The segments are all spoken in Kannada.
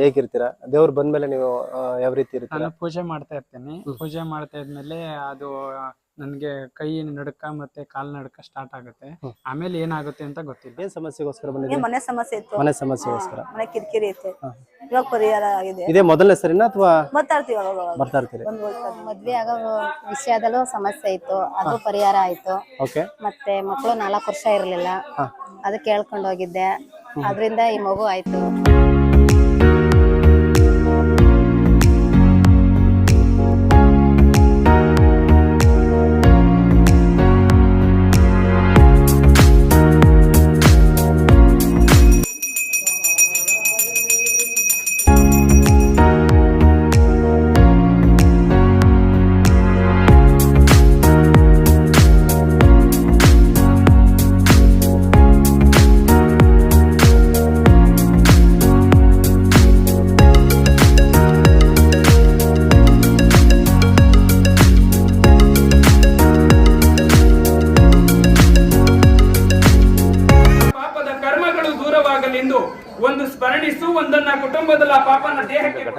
ಹೇಗಿರ್ತೀರಾ? ದೇವ್ರು ಬಂದ್ಮೇಲೆ ನೀವು ಆ, ಯಾವ ರೀತಿ ಇರ್ತೀರಾ? ನಾನು ಪೂಜೆ ಮಾಡ್ತಾ ಇರ್ತೇನೆ. ಪೂಜೆ ಮಾಡ್ತಾ ಇದ್ಮೇಲೆ ಅದು ನನ್ಗೆ ಕೈ ನಡುಕ ಮತ್ತೆ ಕಾಲ್ ನಡುಕ ಸ್ಟಾರ್ಟ್ ಆಗುತ್ತೆ. ಆಮೇಲೆ ಏನಾಗುತ್ತೆ ಅಂತ ಗೊತ್ತಿಲ್ಲ. ಏನ್ ಸಮಸ್ಯೆಗೋಸ್ಕರ ಬಂದಿದ್ದೀರಾ? ಮನೆ ಸಮಸ್ಯೆ ಇತ್ತು? ಮನೆ ಸಮಸ್ಯೆಗೋಸ್ಕರ. ಮನೆ ಕಿರಿಕಿರಿ ಇತ್ತು. ಇವಾಗ ಪರಿಹಾರ ಆಗಿದೆ. ಇದೇ ಮೊದಲನೇ ಸರಿನಾ ಅಥವಾ ಬರ್ತಾ ಇರ್ತೀವಿ ಅವಾಗ ಅವಾಗ. ಬರ್ತಾ ಇರ್ತೀರಿ? ಬಂದು ಹೋಗ್ತಾ ಇರ್ತೀವಿ. ಮದ್ವೆ ಆಗೋ ವಿಷಯದಲ್ಲೂ ಸಮಸ್ಯೆ ಇತ್ತು. ಅದು ಪರಿಹಾರ ಆಯ್ತು. ಓಕೆ. ಮತ್ತೆ ಮಕ್ಕಳು ನಾಲ್ಕು ವರ್ಷ ಇರ್ಲಿಲ್ಲ. ಅದಕ್ಕೆ ಹೇಳ್ಕೊಂಡೋಗಿದ್ದೆ ಕೇಳ್ಕೊಂಡು ಹೋಗಿದ್ದೆ ಅದರಿಂದ ಈ ಮಗು ಆಯ್ತು.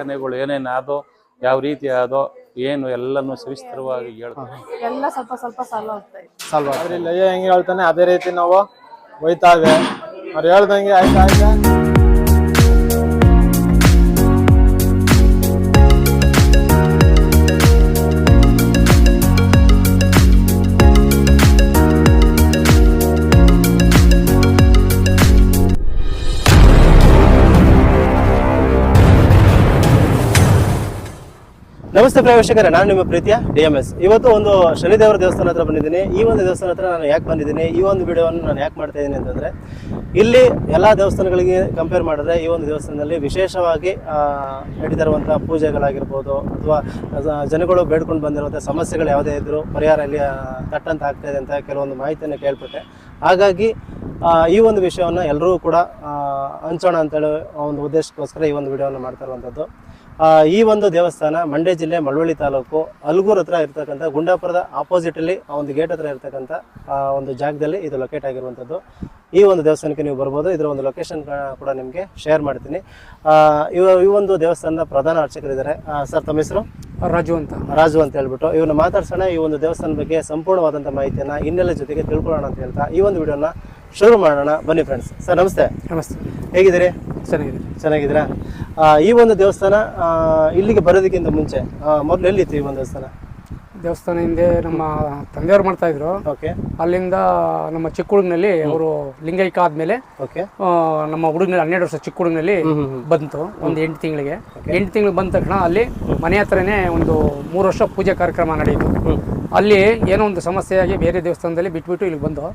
ಘಟನೆಗಳು ಏನೇನಾದೋ ಆದೋ ಯಾವ ರೀತಿ ಆದೋ ಏನು ಎಲ್ಲನೂ ಸವಿಸ್ತರವಾಗಿ ಹೇಳ್ತಾರೆ. ಎಲ್ಲ ಸ್ವಲ್ಪ ಸ್ವಲ್ಪ ಸಾಲ ಹೋಗ್ತಾ ಇತ್ತು ಸಾಲ್ವ್ ಅದ್ರಲ್ಲಿ ಅಯ್ಯ ಹೆಂಗೆ ಹೇಳ್ತಾನೆ ಅದೇ ರೀತಿ ನಾವು ಹೋಯ್ತಾವೆ ಅವ್ರು ಹೇಳ್ದಂಗೆ ಆಯ್ತಾ ಆಯ್ತಾ ನಮಸ್ತೆ ಪ್ರವೇಶಕರ ನಾನು ನಿಮ್ಮ ಪ್ರೀತಿಯ ಡಿ ಎಂ ಎಸ್. ಇವತ್ತು ಒಂದು ಶನಿದೇವರ ದೇವಸ್ಥಾನ ಹತ್ರ ಬಂದಿದ್ದೀನಿ. ಈ ಒಂದು ದೇವಸ್ಥಾನ ಹತ್ರ ನಾನು ಯಾಕೆ ಬಂದಿದ್ದೀನಿ ಈ ಒಂದು ವಿಡಿಯೋವನ್ನು ನಾನು ಯಾಕೆ ಮಾಡ್ತಾ ಇದ್ದೀನಿ ಅಂತಂದರೆ ಇಲ್ಲಿ ಎಲ್ಲ ದೇವಸ್ಥಾನಗಳಿಗೆ ಕಂಪೇರ್ ಮಾಡಿದ್ರೆ ಈ ಒಂದು ದೇವಸ್ಥಾನದಲ್ಲಿ ವಿಶೇಷವಾಗಿ ಆ, ನಡೀತಾ ಇರುವಂಥ ಪೂಜೆಗಳಾಗಿರ್ಬೋದು ಅಥವಾ ಜನಗಳು ಬೇಡ್ಕೊಂಡು ಬಂದಿರುವಂಥ ಸಮಸ್ಯೆಗಳು ಯಾವುದೇ ಇದ್ದರೂ ಪರಿಹಾರ ಇಲ್ಲಿ ತಟ್ಟಂತ ಆಗ್ತಾ ಇದೆ ಅಂತ ಕೆಲವೊಂದು ಮಾಹಿತಿಯನ್ನು ಕೇಳ್ಪಟ್ಟೆ ಹಾಗಾಗಿ ಈ ಒಂದು ವಿಷಯವನ್ನು ಎಲ್ಲರೂ ಕೂಡ ಹಂಚೋಣ ಅಂತೇಳಿ ಒಂದು ಉದ್ದೇಶಕ್ಕೋಸ್ಕರ ಈ ಒಂದು ವಿಡಿಯೋವನ್ನು ಮಾಡ್ತಾ ಇರುವಂಥದ್ದು. ಈ ಒಂದು ದೇವಸ್ಥಾನ ಮಂಡ್ಯ ಜಿಲ್ಲೆ ಮಳವಳ್ಳಿ ತಾಲೂಕು ಅಲ್ಗೂರ್ ಹತ್ರ ಇರ್ತಕ್ಕಂಥ ಗುಂಡಾಪುರದ ಆಪೋಸಿಟ್ ಅಲ್ಲಿ ಆ ಒಂದು ಗೇಟ್ ಹತ್ರ ಇರ್ತಕ್ಕಂಥ ಆ ಒಂದು ಜಾಗದಲ್ಲಿ ಇದು ಲೊಕೇಟ್ ಆಗಿರುವಂಥದ್ದು. ಈ ಒಂದು ದೇವಸ್ಥಾನಕ್ಕೆ ನೀವು ಬರ್ಬೋದು. ಇದರ ಒಂದು ಲೊಕೇಶನ್ ಕೂಡ ನಿಮಗೆ ಶೇರ್ ಮಾಡ್ತೀನಿ. ಆ, ಇವ ಈ ಒಂದು ದೇವಸ್ಥಾನದ ಪ್ರಧಾನ ಅರ್ಚಕರಿದ್ದಾರೆ. ಸರ್ ತಮ್ಮ ಹೆಸರು? ರಾಜು ಅಂತ. ರಾಜು ಅಂತ ಹೇಳ್ಬಿಟ್ಟು ಇವನ್ನ ಮಾತಾಡ್ಸೋಣ. ಈ ಒಂದು ದೇವಸ್ಥಾನ ಬಗ್ಗೆ ಸಂಪೂರ್ಣವಾದಂಥ ಮಾಹಿತಿಯನ್ನ ಹಿನ್ನೆಲೆ ಜೊತೆಗೆ ತಿಳ್ಕೊಳ್ಳೋಣ ಅಂತ ಹೇಳ್ತಾ ಈ ಒಂದು ವಿಡಿಯೋನ ಶುರು ಮಾಡೋಣ. ಬನ್ನಿ ಫ್ರೆಂಡ್ಸ್ ಸರ್ ನಮಸ್ತೆ. ನಮಸ್ತೆ. ಹೇಗಿದ್ದೀರಿ? ಚೆನ್ನಾಗಿದ್ದೀರಿ? ಚೆನ್ನಾಗಿದ್ದೀರಾ ಈ ಒಂದು ದೇವಸ್ಥಾನ ಇಲ್ಲಿಗೆ ಬರೋದಕ್ಕಿಂತ ಮುಂಚೆ ಮೊದಲು ಎಲ್ಲಿತ್ತು ಈ ಒಂದು ದೇವಸ್ಥಾನ? ದೇವಸ್ಥಾನ ಹಿಂದೆ ನಮ್ಮ ತಂದೆಯವ್ರು ಮಾಡ್ತಾ ಇದ್ರು. ಓಕೆ. ಅಲ್ಲಿಂದ ನಮ್ಮ ಚಿಕ್ಕ ಹುಡುಗನಲ್ಲಿ ಅವರು ಲಿಂಗೈಕ ಆದ್ಮೇಲೆ ಓಕೆ. ನಮ್ಮ ಹುಡುಗನಲ್ಲಿ ಹನ್ನೆರಡು ವರ್ಷ ಚಿಕ್ಕ ಹುಡುಗನಲ್ಲಿ ಬಂತು ಒಂದು ಎಂಟು ತಿಂಗಳಿಗೆ. ಎಂಟು ತಿಂಗಳು ಬಂದ ತಕ್ಷಣ ಅಲ್ಲಿ ಮನೆ ಹತ್ರನೇ ಒಂದು ಮೂರು ವರ್ಷ ಪೂಜೆ ಕಾರ್ಯಕ್ರಮ ನಡೆಯಿತು. ಅಲ್ಲಿ ಏನೋ ಒಂದು ಸಮಸ್ಯೆಯಾಗಿ ಬೇರೆ ದೇವಸ್ಥಾನದಲ್ಲಿ ಬಿಟ್ಬಿಟ್ಟು ಇಲ್ಲಿ ಬಂದು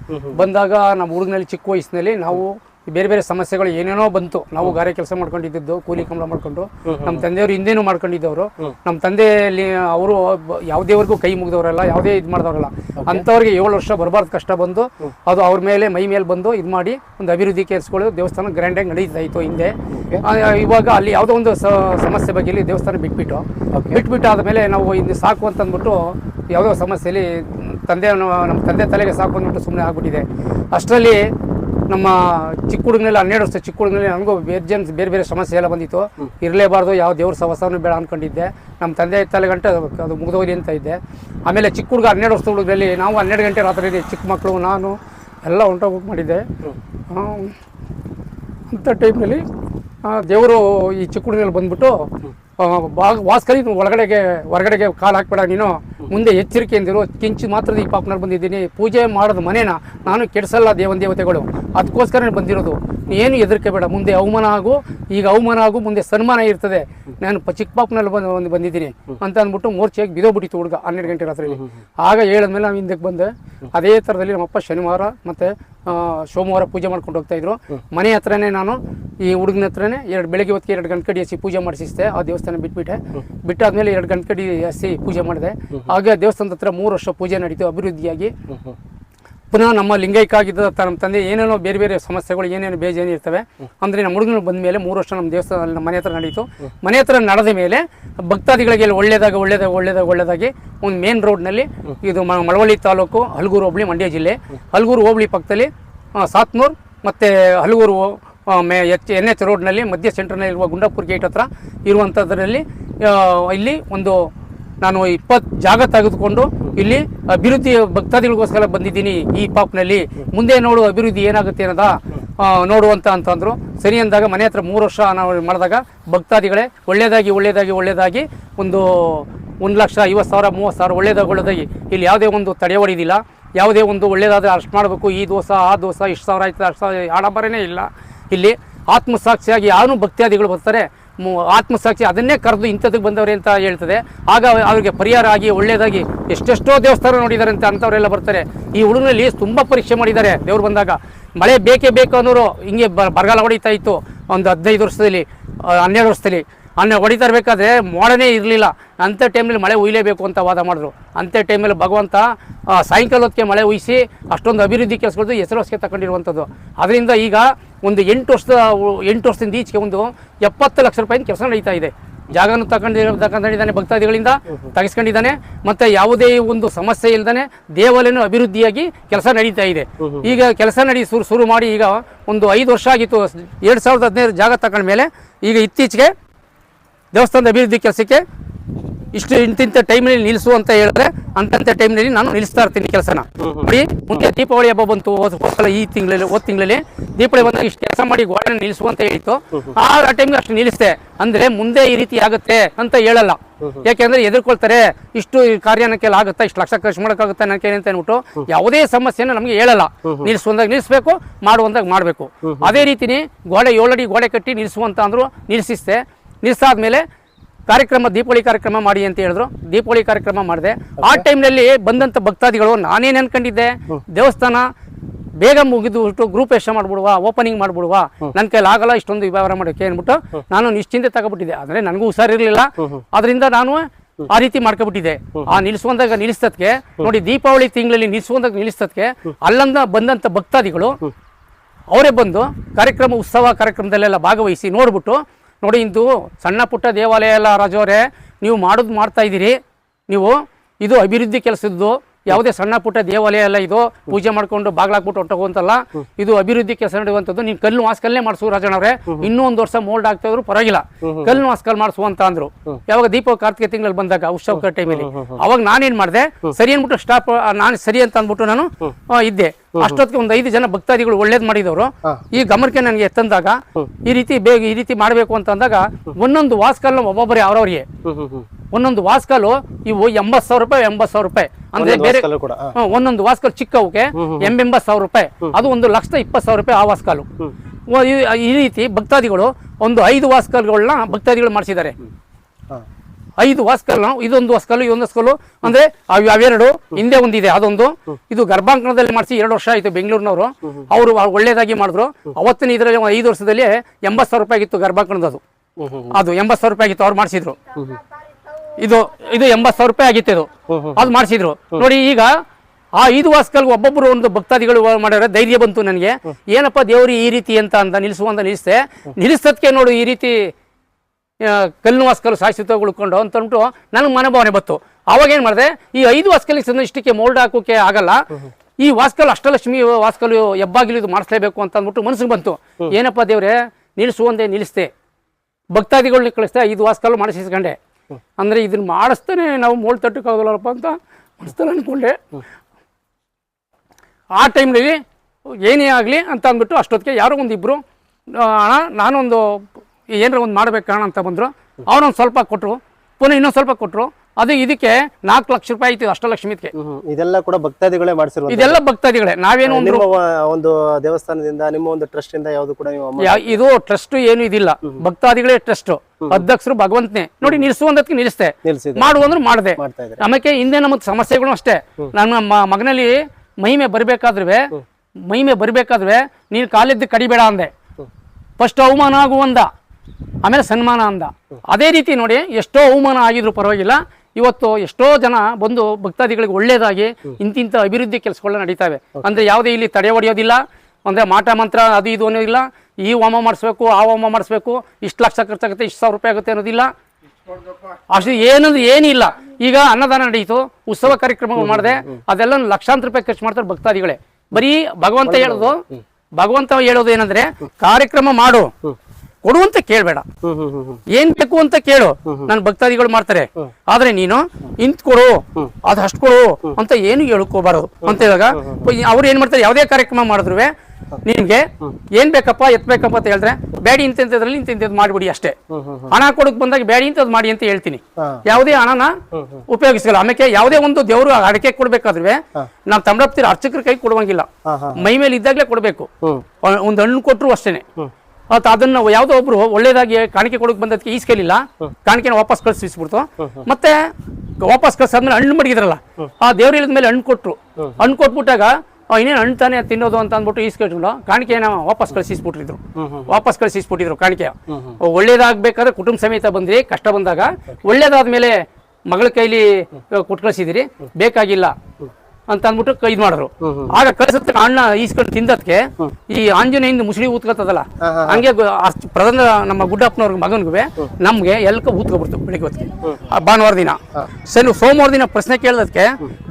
ಬಂದಾಗ ನಮ್ಮ ಊರಿನಲ್ಲಿ ಚಿಕ್ಕ ವಯಸ್ಸಿನಲ್ಲಿ ನಾವು ಬೇರೆ ಬೇರೆ ಸಮಸ್ಯೆಗಳು ಏನೇನೋ ಬಂತು. ನಾವು ಗಾರೆ ಕೆಲಸ ಮಾಡ್ಕೊಂಡಿದ್ದು ಕೂಲಿ ಕಂಬಳ ಮಾಡ್ಕೊಂಡು ನಮ್ಮ ತಂದೆಯವರು ಹಿಂದೇನು ಮಾಡ್ಕೊಂಡಿದ್ದವರು. ನಮ್ಮ ತಂದೆಯಲ್ಲಿ ಅವರು ಯಾವುದೇವರೆಗೂ ಕೈ ಮುಗಿದವರಲ್ಲ ಯಾವುದೇ ಇದು ಮಾಡಿದವರಲ್ಲ. ಅಂಥವ್ರಿಗೆ ಏಳು ವರ್ಷ ಬರಬಾರ್ದು ಕಷ್ಟ ಬಂದು ಅದು ಅವ್ರ ಮೇಲೆ ಮೈ ಮೇಲೆ ಬಂದು ಇದು ಮಾಡಿ ಒಂದು ಅಭಿವೃದ್ಧಿ ಕೆಲಸಗಳು ದೇವಸ್ಥಾನ ಗ್ರ್ಯಾಂಡಾಗಿ ನಡೀತಾ ಇತ್ತು ಹಿಂದೆ. ಇವಾಗ ಅಲ್ಲಿ ಯಾವುದೋ ಒಂದು ಸಮಸ್ಯೆ ಬಗ್ಗೆ ಇಲ್ಲಿ ದೇವಸ್ಥಾನ ಬಿಟ್ಬಿಟ್ಟು ಬಿಟ್ಬಿಟ್ಟು ಆದಮೇಲೆ ನಾವು ಇಲ್ಲಿ ಸಾಕು ಅಂತ ಅಂದ್ಬಿಟ್ಟು ಯಾವುದೋ ಸಮಸ್ಯೆಯಲ್ಲಿ ತಂದೆ ನಮ್ಮ ತಂದೆ ತಲೆಗೆ ಸಾಕು ಅಂದ್ಬಿಟ್ಟು ಸುಮ್ಮನೆ ಆಗ್ಬಿಟ್ಟಿದೆ. ಅಷ್ಟರಲ್ಲಿ ನಮ್ಮ ಚಿಕ್ಕ ಹುಡುಗನಲ್ಲಿ ಹನ್ನೆರಡು ವರ್ಷ ಚಿಕ್ಕ ಹುಡುಗನಲ್ಲಿ ನನಗೂ ಬೇರೆ ಬೇರೆ ಬೇರೆ ಸಮಸ್ಯೆ ಎಲ್ಲ ಬಂದಿತ್ತು. ಇರಲೇಬಾರ್ದು ಯಾವ ದೇವ್ರ ಸವಸವನ್ನು ಬೇಡ ಅಂದ್ಕೊಂಡಿದ್ದೆ ನಮ್ಮ ತಂದೆ ತಲೆ ಗಂಟೆ ಅದು ಮುಗಿದೋಗಿ ಅಂತ ಇದ್ದೆ. ಆಮೇಲೆ ಚಿಕ್ಕ ಹುಡುಗ ಹನ್ನೆರಡು ವರ್ಷದ ಹುಡುಗರಲ್ಲಿ ನಾವು ಹನ್ನೆರಡು ಗಂಟೆ ರಾತ್ರಿ ಚಿಕ್ಕ ಮಕ್ಕಳು ನಾನು ಎಲ್ಲ ಹೊಂಟೋಗಿ ಮಾಡಿದ್ದೆ. ಅಂಥ ಟೈಮ್ನಲ್ಲಿ ದೇವರು ಈ ಚಿಕ್ಕ ಹುಡುಗನಲ್ಲಿ ಬಂದ್ಬಿಟ್ಟು ವಾಸ್ಕರಿ ಒಳಗಡೆಗೆ, ಹೊರಗಡೆಗೆ ಕಾಲು ಹಾಕ್ಬೇಡ ನೀನು. ಮುಂದೆ ಎಚ್ಚರಿಕೆಯಿಂದಿರು. ಕಿಂಚು ಮಾತ್ರದ ಈ ಪಾಪ್ನಲ್ಲಿ ಬಂದಿದ್ದೀನಿ. ಪೂಜೆ ಮಾಡೋದು ಮನೇನ? ನಾನು ಕೆಡಿಸಲ್ಲ ದೇವನ್ ದೇವತೆಗಳು. ಅದಕ್ಕೋಸ್ಕರ ಬಂದಿರೋದು. ಏನು ಹೆದರಿಕೆ ಬೇಡ. ಮುಂದೆ ಅವಮಾನ ಆಗು. ಈಗ ಅವಮಾನ ಆಗು, ಮುಂದೆ ಸನ್ಮಾನ ಇರ್ತದೆ. ನಾನು ಚಿಕ್ಕ ಪಾಪ್ನಲ್ಲಿ ಬಂದು ಬಂದಿದ್ದೀನಿ. ಅಂತ ಅಂದ್ಬಿಟ್ಟು ಮೋರ್ಚೆಯಾಗಿ ಬಿದೋಗ್ಬಿಟ್ಟಿತ್ತು ಹುಡುಗ ಹನ್ನೆರಡು ಗಂಟೆ ರಾತ್ರಿ ಆಗ ಹೇಳಿದ್ಮೇಲೆ ನಾವು ಹಿಂದಕ್ಕೆ ಬಂದೆ. ಅದೇ ಥರದಲ್ಲಿ ನಮ್ಮಪ್ಪ ಶನಿವಾರ ಮತ್ತು ಸೋಮವಾರ ಪೂಜೆ ಮಾಡ್ಕೊಂಡು ಹೋಗ್ತಾ ಇದ್ರು. ಮನೆ ಹತ್ರನೇ ನಾನು ಈ ಹುಡುಗನ ಹತ್ರನೇ ಎರಡು ಬೆಳಗ್ಗೆ ಹೊತ್ತಿಗೆ ಎರಡು ಗಂಟೆ ಹಸಿ ಪೂಜೆ ಮಾಡಿಸಿಸ್ದೆ ಆ ದೇವಸ್ಥಾನ ಬಿಟ್ಬಿಟ್ಟೆ. ಬಿಟ್ಟಾದ್ಮೇಲೆ ಎರಡು ಗಂಟೆ ಹಸಿ ಪೂಜೆ ಮಾಡಿದೆ. ಹಾಗೆ ದೇವಸ್ಥಾನದ ಹತ್ರ ಮೂರು ವರ್ಷ ಪೂಜೆ ನಡೀತು ಅಭಿವೃದ್ಧಿಯಾಗಿ. ಪುನಃ ನಮ್ಮ ಲಿಂಗೈಕ ಆಗಿದ್ದ ತ- ನಮ್ಮ ತಂದೆ ಏನೇನೋ ಬೇರೆ ಬೇರೆ ಸಮಸ್ಯೆಗಳು, ಏನೇನು ಬೇಜೇನು ಇರ್ತವೆ. ಅಂದರೆ ನಮ್ಮ ಹುಡುಗನ ಬಂದ ಮೇಲೆ ಮೂರು ವರ್ಷ ನಮ್ಮ ದೇವಸ್ಥಾನದಲ್ಲಿ ನಮ್ಮ ಮನೆ ಹತ್ರ ನಡೀತು. ಮನೆ ಹತ್ರ ನಡೆದ ಮೇಲೆ ಭಕ್ತಾದಿಗಳಿಗೆ ಒಳ್ಳೇದಾಗ ಒಳ್ಳೇದಾಗ ಒಳ್ಳೇದಾಗ, ಒಳ್ಳೇದಾಗಿ ಒಂದು ಮೇನ್ ರೋಡ್ನಲ್ಲಿ ಇದು ಮಳವಳ್ಳಿ ತಾಲೂಕು ಹಲಗೂರು ಹೋಬಳಿ ಮಂಡ್ಯ ಜಿಲ್ಲೆ. ಹಲಗೂರು ಹೋಬಳಿ ಪಕ್ಕದಲ್ಲಿ ಸಾತ್ನೂರು ಮತ್ತು ಹಲಗೂರು ಮೇ, ಎಚ್ ಎನ್ ಎಚ್ ರೋಡ್ನಲ್ಲಿ ಮಧ್ಯ ಇರುವ ಗುಂಡಾಪುರ ಗೇಟ್ ಹತ್ರ ಇರುವಂಥದ್ರಲ್ಲಿ ಇಲ್ಲಿ ಒಂದು ನಾನು ಇಪ್ಪತ್ತು ಜಾಗ ತೆಗೆದುಕೊಂಡು ಇಲ್ಲಿ ಅಭಿವೃದ್ಧಿ ಭಕ್ತಾದಿಗಳಿಗೋಸ್ಕರ ಬಂದಿದ್ದೀನಿ ಈ ಪಾಪ್ನಲ್ಲಿ. ಮುಂದೆ ನೋಡು ಅಭಿವೃದ್ಧಿ ಏನಾಗುತ್ತೆ ಅನ್ನೋದ ನೋಡುವಂತ ಅಂತಂದ್ರು ಸರಿ ಅಂದಾಗ ಮನೆ ಹತ್ರ ಮೂರು ವರ್ಷ ನಾವು ಮಾಡಿದಾಗ ಭಕ್ತಾದಿಗಳೇ ಒಳ್ಳೇದಾಗಿ ಒಳ್ಳೇದಾಗಿ ಒಳ್ಳೇದಾಗಿ ಒಂದು ಒಂದು ಲಕ್ಷ ಐವತ್ತು ಸಾವಿರ, ಮೂವತ್ತು ಸಾವಿರ ಒಳ್ಳೇದಾಗಿ ಒಳ್ಳೇದಾಗಿ ಇಲ್ಲಿ ಯಾವುದೇ ಒಂದು ತಡೆ ಹೊಡಿದಿಲ್ಲ ಯಾವುದೇ ಒಂದು ಒಳ್ಳೇದಾದ್ರೆ ಅಷ್ಟು ಮಾಡಬೇಕು. ಈ ದೋಸ, ಆ ದೋಸ, ಇಷ್ಟು ಸಾವಿರ ಆಯ್ತು ಅಷ್ಟು ಸಾವಿರ ಇಲ್ಲ. ಇಲ್ಲಿ ಆತ್ಮಸಾಕ್ಷಿಯಾಗಿ ಯಾರು ಭಕ್ತಾದಿಗಳು ಬರ್ತಾರೆ ಆತ್ಮಸಾಕ್ಷಿ ಅದನ್ನೇ ಕರೆದು ಇಂಥದಕ್ಕೆ ಬಂದವರೇ ಅಂತ ಹೇಳ್ತದೆ. ಆಗ ಅವರಿಗೆ ಪರಿಹಾರ ಆಗಿ ಒಳ್ಳೆಯದಾಗಿ ಎಷ್ಟೆಷ್ಟೋ ದೇವಸ್ಥಾನ ನೋಡಿದ್ದಾರೆ ಅಂತ ಅಂಥವರೆಲ್ಲ ಬರ್ತಾರೆ. ಈ ಹುಡುಗನಲ್ಲಿ ತುಂಬ ಪರೀಕ್ಷೆ ಮಾಡಿದ್ದಾರೆ ದೇವ್ರು ಬಂದಾಗ. ಮಳೆ ಬೇಕೇ ಬೇಕು ಅನ್ನೋರು ಹಿಂಗೆ ಬರಗಾಲ ಹೊಡಿತಾ ಇತ್ತು. ಒಂದು ಹದಿನೈದು ವರ್ಷದಲ್ಲಿ ಹನ್ನೆರಡು ವರ್ಷದಲ್ಲಿ. ಅನ್ನ ಹೊಡಿತಾ ಇರಬೇಕಾದ್ರೆ ಮೋಡನೇ ಇರಲಿಲ್ಲ. ಅಂಥ ಟೈಮಲ್ಲಿ ಮಳೆ ಉಯ್ಲೇಬೇಕು ಅಂತ ವಾದ ಮಾಡಿದ್ರು. ಅಂಥ ಟೈಮಲ್ಲಿ ಭಗವಂತ ಸಾಯಂಕಾಲ ಹೊತ್ತಿಗೆ ಮಳೆ ಉಯಿಸಿ ಅಷ್ಟೊಂದು ಅಭಿವೃದ್ಧಿ ಕೆಲಸಗಳದ್ದು ಹೆಸರುವಾಸಿಗೆ ತಗೊಂಡಿರುವಂಥದ್ದು ಅದರಿಂದ ಈಗ ಒಂದು ಎಂಟು ವರ್ಷದ, ಎಂಟು ವರ್ಷದಿಂದ ಈಚೆಗೆ ಒಂದು ಎಪ್ಪತ್ತು ಲಕ್ಷ ರೂಪಾಯಿ ಕೆಲಸ ನಡೀತಾ ಇದೆ. ಜಾಗನೂ ತಗೊಂಡಿರೋ ಭಕ್ತಾದಿಗಳಿಂದ, ತೆಗೆಸ್ಕೊಂಡಿದ್ದಾನೆ. ಮತ್ತೆ ಯಾವುದೇ ಒಂದು ಸಮಸ್ಯೆ ಇಲ್ಲದೇ ದೇವಾಲಯನೂ ಅಭಿವೃದ್ಧಿಯಾಗಿ ಕೆಲಸ ನಡೀತಾ ಇದೆ. ಈಗ ಕೆಲಸ ನಡಿ ಶುರು ಶುರು ಮಾಡಿ ಈಗ ಒಂದು ಐದು ವರ್ಷ ಆಗಿತ್ತು. ಎರಡು ಸಾವಿರದ ಹದಿನೈದು ಜಾಗ ತಗೊಂಡ ಮೇಲೆ ಈಗ ಇತ್ತೀಚೆಗೆ ದೇವಸ್ಥಾನದ ಅಭಿವೃದ್ಧಿ ಕೆಲಸಕ್ಕೆ ಇಷ್ಟು ಇಂತಿಂಥ ಟೈಮ್ನಲ್ಲಿ ನಿಲ್ಲಿಸು ಅಂತ ಹೇಳಿದ್ರೆ ಅಂತಂಥ ಟೈಮ್ನಲ್ಲಿ ನಾನು ನಿಲ್ಲಿಸ್ತಾ ಇರ್ತೀನಿ ಕೆಲಸನ. ನೋಡಿ, ಮುಂದೆ ದೀಪಾವಳಿ ಹಬ್ಬ ಬಂತು, ಹೋದ ಈ ತಿಂಗಳಲ್ಲಿ, ಹೋದ ತಿಂಗಳಲ್ಲಿ ದೀಪಾವಳಿ ಬಂದಾಗ ಇಷ್ಟು ಕೆಲಸ ಮಾಡಿ ಗೋಡೆ ನಿಲ್ಲಿಸು ಅಂತ ಹೇಳಿತ್ತು. ಆ ಟೈಮ್ಗೆ ಅಷ್ಟು ನಿಲ್ಲಿಸ್ತೆ ಅಂದ್ರೆ ಮುಂದೆ ಈ ರೀತಿ ಆಗುತ್ತೆ ಅಂತ ಹೇಳಲ್ಲ. ಯಾಕೆಂದ್ರೆ ಎದುರ್ಕೊಳ್ತಾರೆ, ಇಷ್ಟು ಕಾರ್ಯಾನಕ್ಕೆಲ್ಲ ಆಗುತ್ತಾ, ಇಷ್ಟು ಲಕ್ಷ ಖರ್ಚು ಮಾಡೋಕ್ಕಾಗುತ್ತೆ ನನಗೆ ಅಂತ ಹೇಳ್ಬಿಟ್ಟು ಯಾವುದೇ ಸಮಸ್ಯೆನ ನಮಗೆ ಹೇಳಲ್ಲ. ನಿಲ್ಲಿಸುವಂದಾಗ ನಿಲ್ಲಿಸ್ಬೇಕು ಮಾಡುವಂದಾಗ ಮಾಡಬೇಕು. ಅದೇ ರೀತಿನೇ ಗೋಡೆ ಏಳಡಿ ಗೋಡೆ ಕಟ್ಟಿ ನಿಲ್ಲಿಸುವಂತ ಅಂದ್ರು ನಿಲ್ಲಿಸಿಸ್ತೆ ನಿಲ್ಲಿಸಾದ್ಮೇಲೆ ಕಾರ್ಯಕ್ರಮ ದೀಪಾವಳಿ ಕಾರ್ಯಕ್ರಮ ಮಾಡಿ ಅಂತ ಹೇಳಿದ್ರು. ದೀಪಾವಳಿ ಕಾರ್ಯಕ್ರಮ ಮಾಡಿದೆ. ಆ ಟೈಮ್ನಲ್ಲಿ ಬಂದಂಥ ಭಕ್ತಾದಿಗಳು ನಾನೇನು ಅನ್ಕೊಂಡಿದ್ದೆ? ದೇವಸ್ಥಾನ ಬೇಗ ಮುಗಿದು ಗ್ರೂಪ್ ಎಷ್ಟ ಮಾಡ್ಬಿಡುವ ಓಪನಿಂಗ್ ಮಾಡ್ಬಿಡುವ ನನ್ನ ಕೈಲಿ ಆಗಲ್ಲ ಇಷ್ಟೊಂದು ವ್ಯವಹಾರ ಮಾಡೋಕೆ ಅಂದ್ಬಿಟ್ಟು ನಾನು ನಿಶ್ಚಿಂತೆ ತಗೊಬಿಟ್ಟಿದ್ದೆ. ಅಂದ್ರೆ ನನಗೂ ಹುಷಾರಿರ್ಲಿಲ್ಲ. ಅದರಿಂದ ನಾನು ಆ ರೀತಿ ಮಾಡ್ಕೊಬಿಟ್ಟಿದ್ದೆ. ಆ ನಿಲ್ಸುವಂತಾಗ ನಿಲ್ಸದಕ್ಕೆ ನೋಡಿ ದೀಪಾವಳಿ ತಿಂಗಳಲ್ಲಿ ನಿಲ್ಸ್ಕೊಂಡಾಗ ನಿಲ್ಲಿಸ್ತದಕ್ಕೆ ಅಲ್ಲಂದ ಬಂದಂಥ ಭಕ್ತಾದಿಗಳು ಅವರೇ ಬಂದು ಕಾರ್ಯಕ್ರಮ ಉತ್ಸವ ಕಾರ್ಯಕ್ರಮದಲ್ಲೆಲ್ಲ ಭಾಗವಹಿಸಿ ನೋಡ್ಬಿಟ್ಟು ನೋಡಿ ಇಂದು ಸಣ್ಣ ಪುಟ್ಟ ದೇವಾಲಯ ಎಲ್ಲ ರಾಜವರೇ ನೀವು ಮಾಡೋದು ಮಾಡ್ತಾ ಇದ್ದೀರಿ. ನೀವು ಇದು ಅಭಿವೃದ್ಧಿ ಕೆಲಸದ್ದು. ಯಾವುದೇ ಸಣ್ಣ ಪುಟ್ಟ ದೇವಾಲಯ ಎಲ್ಲ ಇದು. ಪೂಜೆ ಮಾಡ್ಕೊಂಡು ಬಾಗ್ಲಾಕ್ಬಿಟ್ಟು ಹೊಟ್ಟೋಗುವಂತಲ್ಲ ಇದು ಅಭಿವೃದ್ಧಿ ಕೆಲಸ ನಡೆಯುವಂಥದ್ದು. ನೀವು ಕಲ್ಲು ವಾಸ್ಕಲ್ಲೇ ಮಾಡಿಸು ರಾಜಣ್ಣವ್ರೆ. ಇನ್ನೂ ಒಂದು ವರ್ಷ ಮೋಲ್ಡ್ ಆಗ್ತಾ ಇದ್ರು ಪರವಾಗಿಲ್ಲ. ಕಲ್ಲು ವಾಸ್ಕಲ್ ಮಾಡಿಸು ಅಂತ ಅಂದ್ರು. ಯಾವಾಗ ದೀಪ ಕಾರ್ತಿಕ ತಿಂಗಳಲ್ಲಿ ಬಂದಾಗ ಉತ್ಸವ ಟೈಮಲ್ಲಿ. ಅವಾಗ ನಾನೇನ್ ಮಾಡಿದೆ? ಸರಿ ಅಂದ್ಬಿಟ್ಟು ಸ್ಟಾಪ್ ನಾನು ಸರಿ ಅಂತ ಅಂದ್ಬಿಟ್ಟು ನಾನು ಇದ್ದೆ. ಅಷ್ಟೊತ್ತಿಗೆ ಒಂದ್ ಐದು ಜನ ಭಕ್ತಾದಿಗಳು ಒಳ್ಳೇದ್ ಮಾಡಿದವರು. ಈ ಗಮನಕ್ಕೆ ನನಗೆ ಎತ್ತಂದಾಗ ಈ ರೀತಿ ಬೇಗ ಈ ರೀತಿ ಮಾಡಬೇಕು ಅಂತ ಅಂದಾಗ ಒಂದೊಂದು ವಾಸ್ಕಲ್ ಒಬ್ಬೊಬ್ಬರೇ ಅವ್ರವ್ರಿಗೆ. ಒಂದೊಂದು ವಾಸ್ಕಲ್ಲು ಇವು ಎಂಬತ್ ಸಾವಿರ ರೂಪಾಯಿ ಎಂಬತ್ ಸಾವಿರ ರೂಪಾಯಿ. ಅಂದ್ರೆ ಬೇರೆ ಒಂದೊಂದು ವಾಸ್ಕಲ್ ಚಿಕ್ಕವಕ್ಕೆ ಎಂಬೆಂಬತ್ ಸಾವಿರ ರೂಪಾಯಿ. ಅದು ಒಂದು ಲಕ್ಷದ ಇಪ್ಪತ್ತು ಸಾವಿರ ರೂಪಾಯಿ ಆ ವಾಸ್ಕಲ್ಲು. ಈ- ಈ ರೀತಿ ಭಕ್ತಾದಿಗಳು ಒಂದು ಐದು ವಾಸ್ಕಲ್ಗಳನ್ನ ಭಕ್ತಾದಿಗಳು ಮಾಡಿಸಿದ್ದಾರೆ. ಐದು ವಾಸ್ಕಲ್ ಇದೊಂದು ವಾಸ್ಕಲ್ ಇದೊಂದು ವಾಸ್ಕಲ್. ಅಂದ್ರೆ ಅವ್- ಅವೆರಡು ಹಿಂದೆ ಒಂದಿದೆ, ಅದೊಂದು. ಇದು ಗರ್ಭಾಂಕಣದಲ್ಲಿ ಮಾಡಿಸಿ ಎರಡು ವರ್ಷ ಆಯ್ತು ಬೆಂಗಳೂರಿನವರು. ಅವರು ಒಳ್ಳೇದಾಗಿ ಮಾಡಿದ್ರು. ಅವತ್ತಿನ ಇದರಲ್ಲಿ ಐದು ವರ್ಷದಲ್ಲಿ ಎಂಬತ್ ಸಾವಿರ ರೂಪಾಯಿ ಆಗಿತ್ತು ಗರ್ಭಾಂಕಣದದು ಅದು. ಎಂಬತ್ತು ಸಾವಿರ ರೂಪಾಯಿ ಆಗಿತ್ತು, ಅವ್ರು ಮಾಡಿಸಿದ್ರು. ಇದು ಇದು ಎಂಬತ್ ಸಾವಿರ ರೂಪಾಯಿ ಆಗಿತ್ತು ಇದು. ಅದು ಮಾಡಿಸಿದ್ರು. ನೋಡಿ, ಈಗ ಆ ಐದು ವಾಸ್ಕಲ್ ಒಬ್ಬೊಬ್ಬರು ಒಂದು ಭಕ್ತಾದಿಗಳು ಮಾಡಿದ್ರೆ ಧೈರ್ಯ ಬಂತು ನನಗೆ. ಏನಪ್ಪ ದೇವರು ಈ ರೀತಿ ಅಂತ ಅಂತ ನಿಲ್ಲಿಸುವಂತ ನಿಲ್ಲಿಸ್ತೆ ನಿಲ್ಲಿಸೋದಕ್ಕೆ ನೋಡು, ಈ ರೀತಿ ಕಲ್ಲು ವಾಸ್ಕಲ್ ಶಾಶ್ವತವಾಗಿ ಉಳ್ಕೊಂಡು ಅಂತ ಅಂದ್ಬಿಟ್ಟು ನನಗೆ ಮನೋಭಾವನೆ ಬತ್ತು ಅವಾಗ ಏನು ಮಾಡಿದೆ? ಈ ಐದು ವಾಸ್ಕಲ್ ಇಷ್ಟಕ್ಕೆ ಮೋಲ್ಡ್ ಹಾಕೋಕೆ ಆಗಲ್ಲ. ಈ ವಾಸ್ಕಲ್ ಅಷ್ಟಲಕ್ಷ್ಮಿ ವಾಸ್ಕಲ್ ಹೆಬ್ಬಾಗಿಲು ಇದು ಮಾಡಿಸ್ಲೇಬೇಕು ಅಂತ ಅಂದ್ಬಿಟ್ಟು ಮನಸ್ಸಿಗೆ ಬಂತು. ಏನಪ್ಪ ದೇವ್ರೆ ನಿಲ್ಲಿಸು ಒಂದೇ ನಿಲ್ಲಿಸ್ದೆ. ಭಕ್ತಾದಿಗಳನ್ನ ಕಳಿಸ್ದೆ, ಐದು ವಾಸ್ಕಲ್ ಮಾಡಿಸ್ಕೊಂಡೆ ಅಂದರೆ ಇದನ್ನ ಮಾಡಿಸ್ತಾನೆ ನಾವು ಮೋಲ್ಡ್ ತಟ್ಟಕ್ಕಾಗಲ್ಲಪ್ಪ ಅಂತ ಮನಸ್ಸಲ್ಲಿ ಅಂದ್ಕೊಂಡೆ ಆ ಟೈಮ್ನಲ್ಲಿ ಏನೇ ಆಗಲಿ ಅಂತ ಅಂದ್ಬಿಟ್ಟು ಅಷ್ಟೊತ್ತಿಗೆ ಯಾರೋ ಒಂದಿಬ್ಬರು ಅಣ್ಣ, ನಾನೊಂದು ಏನಾರ ಒಂದು ಕಾರಣ ಅಂತ ಬಂದರು. ಅವನೊಂದು ಸ್ವಲ್ಪ ಕೊಟ್ಟರು ಪುನಃ ಇನ್ನೊಂದು ಸ್ವಲ್ಪ ಕೊಟ್ಟರು ಅದು ಇದಕ್ಕೆ ನಾಲ್ಕು ಲಕ್ಷ ರೂಪಾಯಿ ಆಯ್ತು ಅಷ್ಟಲಕ್ಷ್ಮಿಗೆ ಇದೆಲ್ಲ ಕೂಡ ಭಕ್ತಾದಿಗಳೇ ಮಾಡಿಸಿರೋ ಇದೆಲ್ಲ ಭಕ್ತಾದಿಗಳೇ. ನಾವೇನು ಒಂದು ಒಂದು ದೇವಸ್ಥಾನದಿಂದ ನಿಮ್ಮ ಒಂದು ಟ್ರಸ್ಟ್ ಇಂದ ಯಾವುದು ಕೂಡ ಇದು ಟ್ರಸ್ಟ್ ಏನು ಇದಿಲ್ಲ. ಭಕ್ತಾದಿಗಳೇ ಟ್ರಸ್ಟ್ ಅಧ್ಯಕ್ಷರು ಭಗವಂತನೇ. ನೋಡಿ ನಿಲ್ಸುವಂತಕ್ಕೆ ನಿಲ್ಲಿಸ್ತೆ. ಮಾಡುವ ಮಾಡು ಅಂದ್ರೆ ಮಾಡಿದೆ. ಆಮೇಲೆ ಹಿಂದೆ ನಮ್ಮ ಸಮಸ್ಯೆಗಳು ಅಷ್ಟೇ. ನನ್ನ ಮಗನಲ್ಲಿ ಮಹಿಮೆ ಬರಬೇಕಾದ್ರೆ ಮಹಿಮೆ ಬರಬೇಕಾದ್ರೆ ನೀನು ಕಾಲಿದ್ದು ಕಡಿಬೇಡ ಅಂದೆ. ಫಸ್ಟ್ ಅವಮಾನ ಆಗುವಂದ. ಆಮೇಲೆ ಸನ್ಮಾನ ಅಂದ. ಅದೇ ರೀತಿ ನೋಡಿ ಎಷ್ಟೋ ಅವಮಾನ ಆಗಿದ್ರು ಪರವಾಗಿಲ್ಲ. ಇವತ್ತು ಎಷ್ಟೋ ಜನ ಬಂದು ಭಕ್ತಾದಿಗಳಿಗೆ ಒಳ್ಳೇದಾಗಿ ಇಂತಿಂತ ಅಭಿವೃದ್ಧಿ ಕೆಲಸಗಳನ್ನ ನಡೀತಾವೆ. ಅಂದ್ರೆ ಯಾವುದೇ ಇಲ್ಲಿ ತಡೆ ಹೊಡೆಯೋದಿಲ್ಲ. ಅಂದ್ರೆ ಮಾಟ ಮಂತ್ರ ಅದು ಇದು ಅನ್ನೋದಿಲ್ಲ. ಈ ಹೋಮ ಮಾಡಿಸ್ಬೇಕು ಆ ಹೋಮ ಮಾಡಿಸ್ಬೇಕು. ಇಷ್ಟು ಲಕ್ಷ ಖರ್ಚಾಗುತ್ತೆ ಇಷ್ಟು ಸಾವಿರ ರೂಪಾಯಿ ಆಗುತ್ತೆ ಅನ್ನೋದಿಲ್ಲ. ಅಷ್ಟು ಏನಂದ್ರೆ ಏನಿಲ್ಲ. ಈಗ ಅನ್ನದಾನ ನಡೀತು ಉತ್ಸವ ಕಾರ್ಯಕ್ರಮ ಮಾಡಿದೆ. ಅದೆಲ್ಲ ಲಕ್ಷಾಂತರ ರೂಪಾಯಿ ಖರ್ಚು ಮಾಡ್ತಾರೆ ಭಕ್ತಾದಿಗಳೇ. ಬರೀ ಭಗವಂತ ಹೇಳೋದು ಭಗವಂತ ಹೇಳೋದು ಏನಂದ್ರೆ ಕಾರ್ಯಕ್ರಮ ಮಾಡು. ಕೊಡುವಂತ ಕೇಳ್ಬೇಡ. ಏನ್ ಬೇಕು ಅಂತ ಕೇಳು. ನನ್ ಭಕ್ತಾದಿಗಳು ಮಾಡ್ತಾರೆ. ಆದ್ರೆ ನೀನು ಇಂತ್ ಕೊಡು ಅದ್ ಅಷ್ಟು ಕೊಡು ಅಂತ ಏನು ಹೇಳ್ಕೋಬಾರದು. ಅಂತ ಹೇಳಿದಾಗ ಅವ್ರು ಏನ್ ಮಾಡ್ತಾರೆ ಯಾವ್ದೇ ಕಾರ್ಯಕ್ರಮ ಮಾಡಿದ್ರು ನಿಮ್ಗೆ ಏನ್ ಬೇಕಪ್ಪ ಎತ್ ಬೇಕಪ್ಪ ಅಂತ ಹೇಳಿದ್ರೆ ಬ್ಯಾಡಿ ಇಂತಿಂತದ್ರಲ್ಲಿ ಇಂತಿಂತದ್ ಮಾಡ್ಬಿಡಿ ಅಷ್ಟೇ. ಹಣ ಕೊಡಕ್ ಬಂದಾಗ ಬ್ಯಾಡಿ ಇಂತದ್ ಮಾಡಿ ಅಂತ ಹೇಳ್ತೀನಿ. ಯಾವುದೇ ಹಣನ ಉಪಯೋಗಿಸಲ್ಲ ಆಮೇಲೆ ಯಾವುದೇ ಒಂದು ದೇವರು ಅಡಕೆ ಕೊಡ್ಬೇಕಾದ್ರೆ ನಾವು ತಮ್ರಪ್ತಿರ ಅರ್ಚಕರ ಕೈ ಕೊಡುವಂಗಿಲ್ಲ. ಮೈ ಮೇಲೆ ಇದ್ದಾಗಲೇ ಕೊಡ್ಬೇಕು ಒಂದು ಹಣ್ಣು ಕೊಟ್ಟರು ಅಷ್ಟೇನೆ. ಅವತ್ತು ಅದನ್ನ ಯಾವುದೋ ಒಬ್ರು ಒಳ್ಳೇದಾಗಿ ಕಾಣಿಕೆ ಕೊಡಕ್ ಬಂದದಕ್ಕೆ ಈಸ್ಕೇಲಿಲ್ಲ ಕಾಣಿಕೆನ ವಾಪಸ್ ಕಳ್ಸಿಸ್ಬಿಡ್ತು ಮತ್ತೆ ವಾಪಸ್ ಕಳ್ಸಾದ್ಮೇಲೆ ಹಣ್ಣು ಮಡಗಿದ್ರಲ್ಲ ಆ ದೇವ್ರ ಇಳಿದ ಮೇಲೆ ಹಣ್ಣು ಕೊಟ್ರು. ಹಣ್ಣು ಕೊಟ್ಬಿಟ್ಟಾಗ ಇನ್ನೇನು ಹಣ್ಣು ತಾನೇ ತಿನ್ನೋದು ಅಂತ ಅಂದ್ಬಿಟ್ಟು ಈಸ್ಕೊಂಡು ಕಾಣಿಕೆನ ವಾಪಸ್ ಕಳ್ಸಿಸ್ಬಿಟ್ಟಿದ್ರು ವಾಪಸ್ ಕಳ್ಸಿಸ್ಬಿಟ್ಟಿದ್ರು ಕಾಣಿಕೆ. ಒಳ್ಳೇದಾಗಬೇಕಾದ್ರೆ ಕುಟುಂಬ ಸಮೇತ ಬಂದ್ರಿ ಕಷ್ಟ ಬಂದಾಗ ಒಳ್ಳೇದಾದ್ಮೇಲೆ ಮಗಳ ಕೈಲಿ ಕೊಟ್ಟು ಕಳ್ಸಿದಿರಿ. ಬೇಕಾಗಿಲ್ಲ. ಅಂತ ಅಂದ್ಬಿಟ್ಟು ಕೈದ್ ಇದ್ ಮಾಡಿದ್ರು. ಆಗ ಕಳ್ಸತ್ತ ಅಣ್ಣ ಈಸ್ಕೊಂಡು ತಿಂದದ್ಕೆ ಈ ಆಂಜನೇಯಿಂದ ಮುಸುಳಿ ಊತ್ಕೊತದಲ್ಲ ಹಂಗೆ ಅಷ್ಟ್ ಪ್ರಧಾನ ನಮ್ಮ ಗುಡ್ಡಪ್ಪನವ್ರ ಮಗನ್ಗುವೆ ನಮ್ಗೆ ಎಲ್ಕ ಊತ್ಕೊಬಿಡ್ತು ಬೆಳಿಗ್ಗೆ ಹೊತ್ತಿಗೆ. ಆ ಭಾನುವಾರ ದಿನ. ಸರಿ ಸೋಮವಾರ ದಿನ ಪ್ರಶ್ನೆ ಕೇಳದಕ್ಕೆ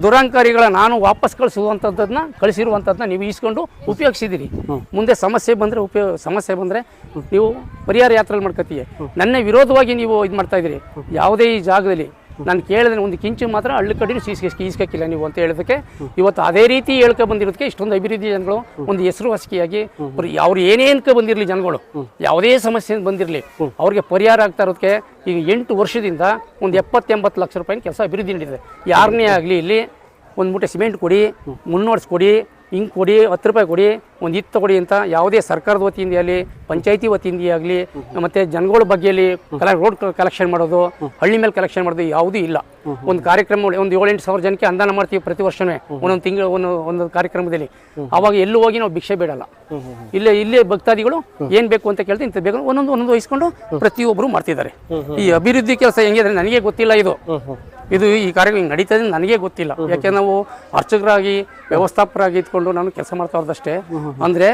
ದುರಂಕಾರಿಗಳ ನಾನು ವಾಪಸ್ ಕಳಿಸುವಂಥದ್ದನ್ನ ಕಳಿಸಿರುವಂಥದ್ದನ್ನ ನೀವು ಈಸ್ಕೊಂಡು ಉಪಯೋಗಿಸಿದಿರಿ. ಮುಂದೆ ಸಮಸ್ಯೆ ಬಂದ್ರೆ ಉಪಯೋಗ ಸಮಸ್ಯೆ ಬಂದ್ರೆ ನೀವು ಪರಿಹಾರ ಯಾತ್ರೆ ಮಾಡ್ಕೊತೀವಿ ನನ್ನ ವಿರೋಧವಾಗಿ ನೀವು ಇದು ಮಾಡ್ತಾ ಇದ್ದೀರಿ. ಯಾವುದೇ ಈ ಜಾಗದಲ್ಲಿ ನಾನು ಕೇಳಿದ್ರೆ ಒಂದು ಕಿಂಚು ಮಾತ್ರ ಹಳ್ಳಿ ಕಡೆ ಸೀಸ್ಕೆ ಈಸ್ಕಕ್ಕಿಲ್ಲ ನೀವು ಅಂತ ಹೇಳೋದಕ್ಕೆ ಇವತ್ತು ಅದೇ ರೀತಿ ಹೇಳ್ಕೊ ಬಂದಿರೋದಕ್ಕೆ ಇಷ್ಟೊಂದು ಅಭಿವೃದ್ಧಿ ಜನಗಳು, ಒಂದು ಹೆಸರುವಾಸಿಯಾಗಿ ಅವ್ರು ಏನೇನ್ಕ ಬಂದಿರಲಿ ಜನಗಳು, ಯಾವುದೇ ಸಮಸ್ಯೆ ಬಂದಿರಲಿ, ಅವ್ರಿಗೆ ಪರಿಹಾರ ಆಗ್ತಾ ಇರೋದಕ್ಕೆ ಈಗ ಎಂಟು ವರ್ಷದಿಂದ ಒಂದು ಎಪ್ಪತ್ತೆಂಬತ್ತು ಲಕ್ಷ ರೂಪಾಯಿ ಕೆಲಸ ಅಭಿವೃದ್ಧಿ ನಡೀತಿದೆ. ಯಾರನ್ನೇ ಆಗಲಿ ಇಲ್ಲಿ ಒಂದು ಮೂಟೆ ಸಿಮೆಂಟ್ ಕೊಡಿ, ಮುನ್ನೋಡ್ಸ್ ಕೊಡಿ ಹಿಂಗೆ ಕೊಡಿ ಹತ್ತು ರೂಪಾಯಿ ಕೊಡಿ ಒಂದು ಇತ್ತು ತಗೊಡಿ ಅಂತ ಯಾವುದೇ ಸರ್ಕಾರದ ವತಿಯಿಂದ ಆಗಲಿ ಪಂಚಾಯತಿ ವತಿಯಿಂದ ಆಗಲಿ ಮತ್ತು ಜನಗಳ ಬಗ್ಗೆಯಲ್ಲಿ ಕಲ ರೋಡ್ ಕಲೆಕ್ಷನ್ ಮಾಡೋದು ಹಳ್ಳಿ ಮೇಲೆ ಕಲೆಕ್ಷನ್ ಮಾಡೋದು ಯಾವುದೂ ಇಲ್ಲ. ಒಂದು ಕಾರ್ಯಕ್ರಮ ಒಂದು ಏಳೆಂಟು ಸಾವಿರ ಜನಕ್ಕೆ ಅಂದಾನ ಮಾಡ್ತೀವಿ ಪ್ರತಿ ವರ್ಷವೇ ಒಂದೊಂದು ತಿಂಗಳು ಒಂದು ಒಂದು ಕಾರ್ಯಕ್ರಮದಲ್ಲಿ. ಅವಾಗ ಎಲ್ಲೂ ಹೋಗಿ ನಾವು ಭಿಕ್ಷೆ ಬೇಡಲ್ಲ. ಇಲ್ಲೇ ಇಲ್ಲೇ ಭಕ್ತಾದಿಗಳು ಏನು ಬೇಕು ಅಂತ ಕೇಳ್ತೀನಿ ಇಂಥ ಬೇಕು ಒಂದೊಂದು ಒಂದೊಂದು ವಹಿಸ್ಕೊಂಡು ಪ್ರತಿಯೊಬ್ಬರು ಮಾಡ್ತಿದ್ದಾರೆ. ಈ ಅಭಿವೃದ್ಧಿ ಕೆಲಸ ಹೆಂಗೆ ಅಂದ್ರೆ ನನಗೆ ಗೊತ್ತಿಲ್ಲ ಇದು. ಇದು ಈ ಕಾರ್ಯಕ್ರಮ ಹಿಂಗೆ ನಡೀತದೆ ನನಗೆ ಗೊತ್ತಿಲ್ಲ. ಯಾಕೆ ನಾವು ಅರ್ಚಕರಾಗಿ ವ್ಯವಸ್ಥಾಪಕರಾಗಿ ಇದ್ಕೊಂಡು ನಾನು ಕೆಲಸ ಮಾಡ್ತಾ ಇರೋದಷ್ಟೇ. ಅಂದ್ರೆ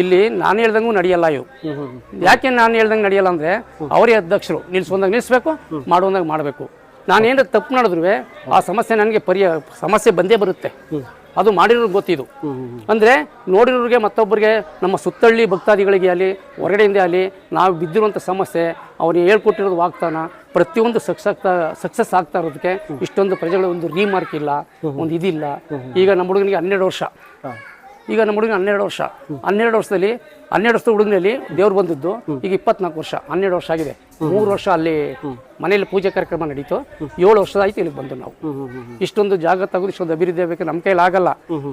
ಇಲ್ಲಿ ನಾನು ಹೇಳ್ದಂಗೂ ನಡೆಯಲ್ಲ ಇವು. ಯಾಕೆ ನಾನು ಹೇಳ್ದಂಗೆ ನಡೆಯಲ್ಲ ಅಂದ್ರೆ ಅವರೇ ಅಧ್ಯಕ್ಷರು. ನಿಲ್ಸ್ಕೊಂಡಾಗ ನಿಲ್ಲಿಸಬೇಕು ಮಾಡುವಂದಾಗ ಮಾಡಬೇಕು. ನಾನೇನು ತಪ್ಪು ಮಾಡಿದ್ರು ಆ ಸಮಸ್ಯೆ ನನಗೆ ಪರಿಹಾರ ಸಮಸ್ಯೆ ಬಂದೇ ಬರುತ್ತೆ. ಅದು ಮಾಡಿರೋರು ಗೊತ್ತಿದು. ಅಂದರೆ ನೋಡಿರೋರಿಗೆ ಮತ್ತೊಬ್ಬರಿಗೆ ನಮ್ಮ ಸುತ್ತಳ್ಳಿ ಭಕ್ತಾದಿಗಳಿಗೆ ಆಗಲಿ ಹೊರಗಡೆಯಿಂದ ಆಗಲಿ ನಾವು ಬಿದ್ದಿರುವಂಥ ಸಮಸ್ಯೆ ಅವ್ರಿಗೆ ಹೇಳ್ಕೊಟ್ಟಿರೋದು ವಾಗ್ದಾನ ಪ್ರತಿಯೊಂದು ಸಕ್ಸಸ್ ಆಗ್ತಾ ಸಕ್ಸಸ್ ಆಗ್ತಾ ಇರೋದಕ್ಕೆ ಇಷ್ಟೊಂದು ಪ್ರಜೆಗಳ ಒಂದು ರೀಮಾರ್ಕ್ ಇಲ್ಲ ಒಂದು ಇದಿಲ್ಲ. ಈಗ ನಮ್ಮ ಹುಡುಗನಿಗೆ ಹನ್ನೆರಡು ವರ್ಷ. ಈಗ ನಮ್ಮ ಹುಡುಗನ ಹನ್ನೆರಡು ವರ್ಷ. ಹನ್ನೆರಡು ವರ್ಷದಲ್ಲಿ ಹನ್ನೆರಡು ವರ್ಷದ ಹುಡುಗನಲ್ಲಿ ದೇವ್ರು ಬಂದಿದ್ದು ಈಗ ಇಪ್ಪತ್ನಾಲ್ಕು ವರ್ಷ ಹನ್ನೆರಡು ವರ್ಷ ಆಗಿದೆ. ಮೂರು ವರ್ಷ ಅಲ್ಲಿ ಮನೆಯಲ್ಲಿ ಪೂಜೆ ಕಾರ್ಯಕ್ರಮ ನಡೀತು. ಏಳು ವರ್ಷದ ಆಯ್ತು ಇಲ್ಲಿಗೆ ಬಂದು ನಾವು. ಇಷ್ಟೊಂದು ಜಾಗ ತೆಗೆದು ಇಷ್ಟೊಂದು ಅಭಿವೃದ್ಧಿ ಆಗಬೇಕು ನಮ್ಮ ಕೈಲಿ ಆಗಲ್ಲ.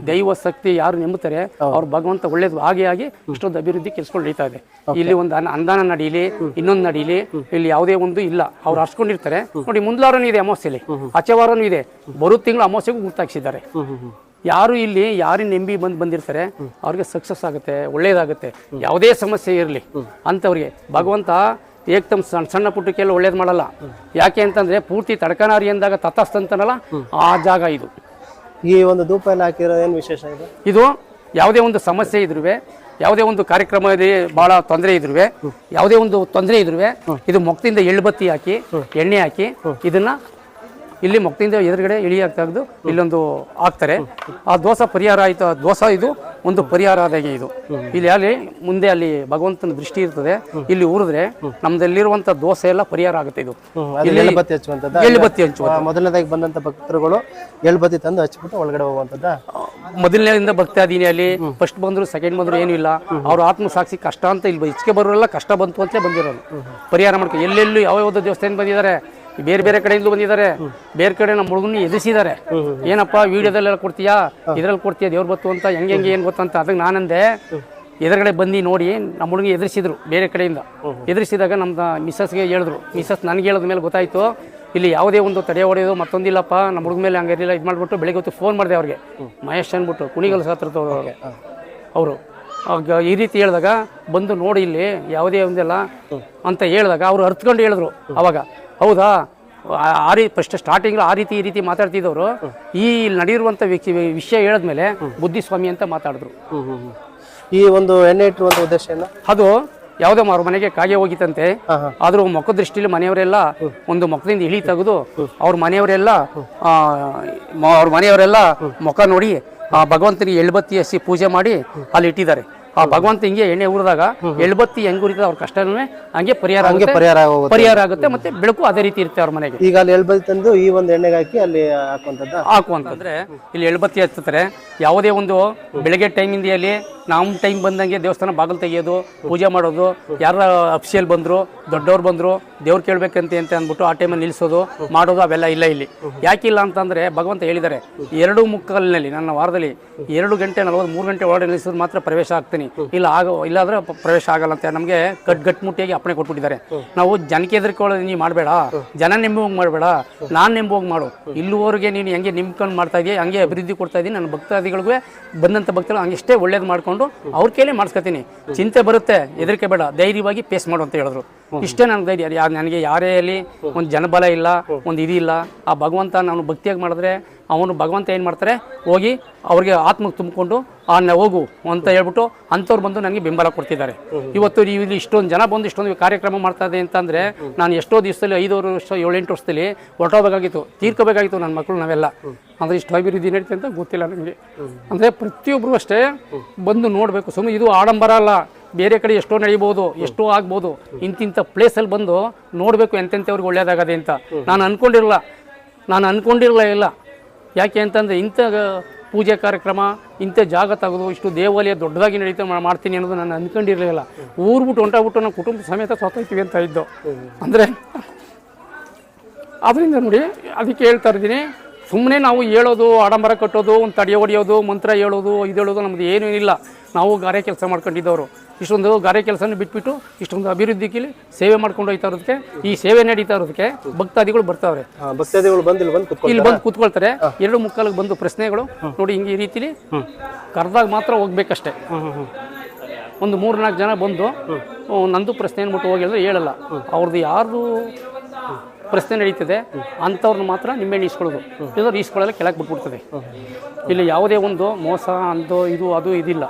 ದೈವ ಶಕ್ತಿ ಯಾರು ನಂಬುತ್ತಾರೆ ಅವ್ರ ಭಗವಂತ ಒಳ್ಳೇದು ಹಾಗೆ ಆಗಿ ಇಷ್ಟೊಂದು ಅಭಿವೃದ್ಧಿ ಕೆಲಸಗಳು ನಡೀತಾ ಇದೆ. ಇಲ್ಲಿ ಒಂದು ಅಂದಾನ ನಡೀಲಿ ಇನ್ನೊಂದು ನಡೀಲಿ ಇಲ್ಲಿ ಯಾವುದೇ ಒಂದು ಇಲ್ಲ. ಅವ್ರು ಹರ್ಸ್ಕೊಂಡಿರ್ತಾರೆ. ನೋಡಿ ಮುಂದ್ಲಾರನೂ ಇದೆ ಅಮಾವಾಸ್ಯಲ್ಲಿ ಆಚೆವಾರನೂ ಇದೆ. ಬರೋ ತಿಂಗಳು ಅಮಾವಾಸ್ಯೆಗೂ ಗುರ್ತಾಕ್ಸಿದ್ದಾರೆ ಯಾರು ಇಲ್ಲಿ ಯಾರು ನೆಂಬಿ ಬಂದು ಬಂದಿರ್ತಾರೆ ಅವ್ರಿಗೆ ಸಕ್ಸಸ್ ಆಗುತ್ತೆ ಒಳ್ಳೇದಾಗುತ್ತೆ ಯಾವುದೇ ಸಮಸ್ಯೆ ಇರಲಿ ಅಂಥವ್ರಿಗೆ ಭಗವಂತ ಏಕ್ತಮ್ ಸಣ್ಣ ಸಣ್ಣ ಪುಟ್ಟಕ್ಕೆಲ್ಲ ಒಳ್ಳೇದು ಮಾಡಲ್ಲ. ಯಾಕೆ ಅಂತಂದ್ರೆ ಪೂರ್ತಿ ತಡಕನಾರಿ ಎಂದಾಗ ತತಸ್ತಂತನಲ್ಲ ಆ ಜಾಗ ಇದು. ಈ ಒಂದು ಧೂಪ ಎಲ್ಲ ಹಾಕಿರೋ ಏನು ವಿಶೇಷ ಇದೆ? ಇದು ಯಾವುದೇ ಒಂದು ಸಮಸ್ಯೆ ಇದ್ರೂ ಯಾವುದೇ ಒಂದು ಕಾರ್ಯಕ್ರಮ ಇದೆ ಬಹಳ ತೊಂದರೆ ಇದ್ರೂ ಯಾವುದೇ ಒಂದು ತೊಂದರೆ ಇದ್ರೂ ಇದು ಮೊಕ್ತಿಂದ ಎಳ್ಳುಬತ್ತಿ ಹಾಕಿ ಎಣ್ಣೆ ಹಾಕಿ ಇದನ್ನ ಇಲ್ಲಿ ಮೊಕ್ತಿಂದ ಎದುರುಗಡೆ ಇಳಿಯಾಗಿ ತೆಗೆದು ಇಲ್ಲೊಂದು ಹಾಕ್ತಾರೆ. ಆ ದೋಷ ಪರಿಹಾರ ಆಯ್ತು. ಆ ದೋಷ ಇದು ಒಂದು ಪರಿಹಾರ ಆದಾಗೆ ಇದು. ಇಲ್ಲಿ ಅಲ್ಲಿ ಮುಂದೆ ಅಲ್ಲಿ ಭಗವಂತನ ದೃಷ್ಟಿ ಇರ್ತದೆ. ಇಲ್ಲಿ ಊರಿದ್ರೆ ನಮ್ದಲ್ಲಿರುವಂತ ದೋಷ ಎಲ್ಲ ಪರಿಹಾರ ಆಗುತ್ತೆ ಇದು. ಇಲ್ಲಿ ಹಚ್ಚುವಂಥದ್ದು? ಎಳ್ಳುಬತ್ತಿ ಹಂಚುವ ಮೊದಲನೇದಾಗಿ ಬಂದಂತ ಭಕ್ತರುಗಳು ಎಳ್ಳುಬತ್ತಿ ತಂದು ಹಚ್ಬಿಟ್ಟು ಒಳಗಡೆ ಹೋಗುವಂತದ್ದ ಮೊದಲನೇದಿಂದ ಭಕ್ತಾದೀನಿ ಅಲ್ಲಿ ಫಸ್ಟ್ ಬಂದ್ರು ಸೆಕೆಂಡ್ ಬಂದ್ರು ಏನು ಇಲ್ಲ. ಅವ್ರ ಆತ್ಮ ಸಾಕ್ಷಿ ಕಷ್ಟ ಅಂತ ಇಲ್ಲಿ ಹೆಚ್ಚಿಗೆ ಬರೋರೆಲ್ಲ ಕಷ್ಟ ಬಂತು ಅಂತಲೇ ಬಂದಿರೋದು ಪರಿಹಾರ ಮಾಡ್ಕೊ ಎಲ್ಲೆಲ್ಲೂ ಯಾವ ಯಾವ್ದು ದೇವಸ್ಥಾನ ಬಂದಿದ್ದಾರೆ. ಬೇರೆ ಬೇರೆ ಕಡೆಯಿಂದ ಬಂದಿದ್ದಾರೆ. ಬೇರೆ ಕಡೆ ನಮ್ಮ ಹುಡುಗನ ಎದುರಿಸಿದ್ದಾರೆ. ಏನಪ್ಪ ವಿಡಿಯೋದಲ್ಲೆಲ್ಲ ಕೊಡ್ತೀಯಾ? ಇದ್ರಲ್ಲಿ ಕೊಡ್ತೀಯಾ ದೇವ್ರ ಬತ್ತು ಅಂತ ಹೆಂಗೆ ಹೆಂಗೆ ಏನು ಗೊತ್ತಂತ ಅದಕ್ಕೆ ನಾನಂದೆ ಎದುರುಗಡೆ ಬಂದು ನೋಡಿ ನಮ್ಮ ಹುಡುಗಿ ಎದುರಿಸಿದ್ರು ಬೇರೆ ಕಡೆಯಿಂದ. ಎದುರಿಸಿದಾಗ ನಮ್ದು ಮಿಸ್ಸಸ್ಗೆ ಹೇಳಿದ್ರು. ಮಿಸ್ಸಸ್ ನನಗೆ ಹೇಳಿದ ಮೇಲೆ ಗೊತ್ತಾಯಿತು. ಇಲ್ಲಿ ಯಾವುದೇ ಒಂದು ತಡೆ ಹೊಡೆಯೋದು ಮತ್ತೊಂದಿಲ್ಲಪ್ಪ ನಮ್ಮ ಹುಡುಗ ಮೇಲೆ ಹಂಗಿರಲಿಲ್ಲ ಇದು ಮಾಡಿಬಿಟ್ಟು ಬೆಳಿಗ್ಗೆ ಹೊತ್ತು ಫೋನ್ ಮಾಡಿದೆ ಅವ್ರಿಗೆ. ಮಹೇಶ್ ಅಂದ್ಬಿಟ್ಟು ಕುಣಿಗಲ್ ಹತ್ರದವ್ರು ಅವ್ರಿಗೆ ಅವರು. ಈ ರೀತಿ ಹೇಳಿದಾಗ ಬಂದು ನೋಡಿ ಇಲ್ಲಿ ಯಾವುದೇ ಒಂದಿಲ್ಲ ಅಂತ ಹೇಳಿದಾಗ ಅವರು ಅರ್ತ್ಕೊಂಡು ಹೇಳಿದ್ರು ಅವಾಗ. ಹೌದಾ? ಆ- ರೀತಿ ಫಸ್ಟ್ ಸ್ಟಾರ್ಟಿಂಗ್ ಆ ರೀತಿ ಈ ರೀತಿ ಮಾತಾಡ್ತಿದ್ದವರು. ಈ ಇಲ್ಲಿ ನಡೆಯಿರುವಂಥ ವ್ಯಕ್ತಿ ವಿಷಯ ಹೇಳಿದ್ಮೇಲೆ ಬುದ್ಧಿಸ್ವಾಮಿ ಅಂತ ಮಾತಾಡಿದ್ರು. ಈ ಒಂದು ಎಣ್ಣೆ ಇಟ್ಟಿರುವಂಥ ಉದ್ದೇಶ ಏನು? ಅದು ಯಾವುದೋ ಅವ್ರ ಮನೆಗೆ ಕಾಗೆ ಹೋಗಿತ್ತಂತೆ. ಆದ್ರೂ ಮುಖ ದೃಷ್ಟಿಲಿ ಮನೆಯವರೆಲ್ಲ ಒಂದು ಮುಖದಿಂದ ಇಳಿ ತೆಗೆದು ಅವ್ರ ಮನೆಯವರೆಲ್ಲ ಅವ್ರ ಮನೆಯವರೆಲ್ಲ ಮುಖ ನೋಡಿ ಆ ಭಗವಂತನಿಗೆ ಎಳ್ಬತ್ತಿ ಹಸಿ ಪೂಜೆ ಮಾಡಿ ಅಲ್ಲಿ ಇಟ್ಟಿದ್ದಾರೆ. ಆ ಭಗವಂತ ಹಿಂಗೆ ಎಣ್ಣೆ ಉರಿದಾಗ ಎಳ್ಬತ್ತಿ ಹೆಂಗ್ ಉರಿತದೆ ಅವ್ರ ಕಷ್ಟನೇ ಹಂಗೆ ಪರಿಹಾರ ಹಂಗೆ. ಪರಿಹಾರ. ಪರಿಹಾರ ಆಗುತ್ತೆ ಮತ್ತೆ ಬೆಳಕು ಅದೇ ರೀತಿ ಇರುತ್ತೆ ಅವ್ರ ಮನೆಗೆ. ಈಗ ಅಲ್ಲಿ ಎಳ್ಬತ್ತಿ ತಂದು ಈ ಒಂದು ಎಣ್ಣೆಗೆ ಹಾಕಿ ಅಲ್ಲಿ ಹಾಕುವಂಥದ್ದು? ಹಾಕುವಂತಂದ್ರೆ ಇಲ್ಲಿ ಎಳ್ಬತ್ತಿ ಹಚ್ಚಿದ್ರೆ ಯಾವುದೇ ಒಂದು ಬೆಳಗ್ಗೆ ಟೈಮಿಂದ ಅಲ್ಲಿ ನಮ್ಮ ಟೈಮ್ ಬಂದಂಗೆ ದೇವಸ್ಥಾನ ಬಾಗಿಲು ತೆಗೆಯೋದು ಪೂಜೆ ಮಾಡೋದು ಯಾರ ಅಫಿಷಿಯಲ್ ಬಂದ್ರು ದೊಡ್ಡವ್ರು ಬಂದ್ರು ದೇವ್ರು ಕೇಳ್ಬೇಕಂತೆ ಅಂತ ಅಂದ್ಬಿಟ್ಟು ಆ ಟೈಮಲ್ಲಿ ನಿಲ್ಲಿಸೋದು ಮಾಡೋದು ಅವೆಲ್ಲ ಇಲ್ಲ ಇಲ್ಲಿ. ಯಾಕಿಲ್ಲ ಅಂತಂದ್ರೆ ಭಗವಂತ ಹೇಳಿದ್ದಾರೆ ಎರಡು ಮುಕ್ಕಲಿನಲ್ಲಿ ನನ್ನ ವಾರದಲ್ಲಿ ಎರಡು ಗಂಟೆ ನಲವತ್ತು ಮೂರು ಗಂಟೆ ಒಳಗಡೆ ನಿಲ್ಲಿಸಿದ್ರೆ ಮಾತ್ರ ಪ್ರವೇಶ ಆಗ್ತೀನಿ. ಇಲ್ಲ ಆಗೋ ಇಲ್ಲಾದ್ರೆ ಪ- ಪ್ರವೇಶ ಆಗಲ್ಲ ಅಂತ ನಮಗೆ ಗಟ್ ಗಟ್ಮುಟ್ಟಿಯಾಗಿ ಅಪ್ಪಣೆ ಕೊಟ್ಬಿಟ್ಟಿದ್ದಾರೆ. ನಾವು ಜನಕ್ಕೆ ಎದುರ್ಕೊಳ್ಳೋದು ನೀ ಮಾಡಬೇಡ. ಜನ ನೆಂಬುವಂಗೆ ಮಾಡಬೇಡ. ನಾನು ನೆಂಬುವಂಗೆ ಮಾಡು. ಇಲ್ಲಿವರೆಗೆ ನೀನು ಹೆಂಗೆ ನಿಂಬ್ಕೊಂಡು ಮಾಡ್ತಾ ಇದೀಯ ಹಂಗೆ ಅಭಿವೃದ್ಧಿ ಕೊಡ್ತಾ ಇದೀನಿ ನನ್ನ ಭಕ್ತಾದಿಗಳಿಗೂ ಬಂದಂಥ ಭಕ್ತರು ಹಂಗೆ ಎಷ್ಟೇ ಒಳ್ಳೇದು ಮಾಡ್ಕೊಂಡು ಅವ್ರ ಕೈಲೇ ಮಾಡಿಸ್ಕೊತೀನಿ. ಚಿಂತೆ ಬರುತ್ತೆ ಹೆದರಿಕೆ ಬೇಡ ಧೈರ್ಯವಾಗಿ ಪೇಸ್ ಮಾಡು ಅಂತ ಹೇಳಿದ್ರು. ಇಷ್ಟೇ ನನ್ನ ಧೈರ್ಯ. ಯಾರು ನನಗೆ ಯಾರೇ ಅಲ್ಲಿ ಒಂದು ಜನಬಲ ಇಲ್ಲ ಒಂದು ಇದಿಲ್ಲ ಆ ಭಗವಂತ ನಾನು ಭಕ್ತಿಯಾಗಿ ಮಾಡಿದ್ರೆ ಅವನು ಭಗವಂತ ಏನು ಮಾಡ್ತಾರೆ ಹೋಗಿ ಅವ್ರಿಗೆ ಆತ್ಮಕ್ಕೆ ತುಂಬಿಕೊಂಡು ಆ ಹೋಗು ಅಂತ ಹೇಳ್ಬಿಟ್ಟು ಅಂಥವ್ರು ಬಂದು ನನಗೆ ಬೆಂಬಲ ಕೊಡ್ತಿದ್ದಾರೆ. ಇವತ್ತು ನೀವು ಇಲ್ಲಿ ಇಷ್ಟೊಂದು ಜನ ಬಂದು ಇಷ್ಟೊಂದು ಕಾರ್ಯಕ್ರಮ ಮಾಡ್ತಾ ಇದೆ ಅಂತಂದರೆ ನಾನು ಎಷ್ಟೋ ದಿವಸದಲ್ಲಿ ಐದುವರೆ ವರ್ಷ ಏಳೆಂಟು ವರ್ಷದಲ್ಲಿ ಹೊರಟೋಬೇಕಾಗಿತ್ತು ತೀರ್ಕೋಬೇಕಾಗಿತ್ತು ನನ್ನ ಮಕ್ಕಳು ನಾವೆಲ್ಲ. ಅಂದರೆ ಇಷ್ಟು ಅಭಿವೃದ್ಧಿ ನಡೀತೆ ಅಂತ ಗೊತ್ತಿಲ್ಲ ನನಗೆ. ಅಂದರೆ ಪ್ರತಿಯೊಬ್ಬರು ಅಷ್ಟೇ ಬಂದು ನೋಡಬೇಕು. ಸುಮ್ಮನೆ ಇದು ಆಡಂಬರ ಅಲ್ಲ. ಬೇರೆ ಕಡೆ ಎಷ್ಟೋ ನಡೀಬೋದು, ಎಷ್ಟೋ ಆಗ್ಬೋದು, ಇಂತಿಂಥ ಪ್ಲೇಸಲ್ಲಿ ಬಂದು ನೋಡಬೇಕು ಎಂತೆಂಥವ್ರಿಗೆ ಒಳ್ಳೇದಾಗದೆ ಅಂತ. ನಾನು ಅಂದ್ಕೊಂಡಿರಲ್ಲ ನಾನು ಅಂದ್ಕೊಂಡಿರಲ್ಲ ಇಲ್ಲ. ಯಾಕೆ ಅಂತಂದರೆ ಇಂಥ ಪೂಜೆ ಕಾರ್ಯಕ್ರಮ, ಇಂಥ ಜಾಗ ತೆಗೆದು ಇಷ್ಟು ದೇವಾಲಯ ದೊಡ್ಡದಾಗಿ ನಡೀತಾ ಮಾಡ್ತೀನಿ ಅನ್ನೋದು ನಾನು ಅಂದ್ಕೊಂಡಿರಲಿಲ್ಲ ಊರು ಬಿಟ್ಟು ಹೊಂಟಾಗ್ಬಿಟ್ಟು ನಮ್ಮ ಕುಟುಂಬ ಸಮೇತ ಸ್ವತಂತ್ರ ಅಂತ ಇದ್ದು. ಅಂದರೆ, ಅದರಿಂದ ನೋಡಿ, ಅದಕ್ಕೆ ಹೇಳ್ತಾ ಇದ್ದೀನಿ ಸುಮ್ಮನೆ ನಾವು ಹೇಳೋದು, ಆಡಂಬರ ಕಟ್ಟೋದು, ಒಂದು ತಡೆ ಹೊಡೆಯೋದು, ಮಂತ್ರ ಹೇಳೋದು, ಇದು ಹೇಳೋದು ನಮ್ದು ಏನೂ ಇಲ್ಲ. ನಾವು ಗಾರೆ ಕೆಲಸ ಮಾಡ್ಕೊಂಡಿದ್ದವರು. ಇಷ್ಟೊಂದು ಗಾರೆ ಕೆಲಸನ ಬಿಟ್ಬಿಟ್ಟು ಇಷ್ಟೊಂದು ಅಭಿವೃದ್ಧಿಗೆ ಸೇವೆ ಮಾಡ್ಕೊಂಡು ಹೋಗ್ತಾ ಇರೋದಕ್ಕೆ ಈ ಸೇವೆ ನಡೀತಾ ಇರೋದಕ್ಕೆ ಭಕ್ತಾದಿಗಳು ಬರ್ತಾವ್ರೆ ಭಕ್ತಾದಿಗಳು ಬಂದು ಇಲ್ಲಿ ಬಂದು ಇಲ್ಲಿ ಬಂದು ಕೂತ್ಕೊಳ್ತಾರೆ. ಎರಡು ಮುಕ್ಕಾಲಿಗೆ ಬಂದು ಪ್ರಶ್ನೆಗಳು. ನೋಡಿ ಹಿಂಗೆ ಈ ರೀತಿಲಿ ಕರೆದಾಗ ಮಾತ್ರ ಹೋಗ್ಬೇಕಷ್ಟೇ. ಒಂದು ಮೂರು ನಾಲ್ಕು ಜನ ಬಂದು ನಂದು ಪ್ರಶ್ನೆ ಏನ್ಬಿಟ್ಟು ಹೋಗಿ ಹೇಳಿದ್ರೆ ಹೇಳಲ್ಲ. ಅವ್ರದ್ದು ಯಾರ್ದು ಪ್ರಶ್ನೆ ನಡೀತದೆ, ಅಂಥವ್ರನ್ನ ಮಾತ್ರ ನಿಂಬೆಹಣ್ಣು ಇಸ್ಕೊಳ್ಳೋದು ಇಲ್ಲದ್ರೆ ಇಸ್ಕೊಳ್ಳೋಲ್ಲ ಕೆಳಗೆ ಬಿಟ್ಬಿಡ್ತದೆ. ಇಲ್ಲಿ ಯಾವುದೇ ಒಂದು ಮೋಸ, ಅಂದು ಇದು, ಅದು ಇದಿಲ್ಲ.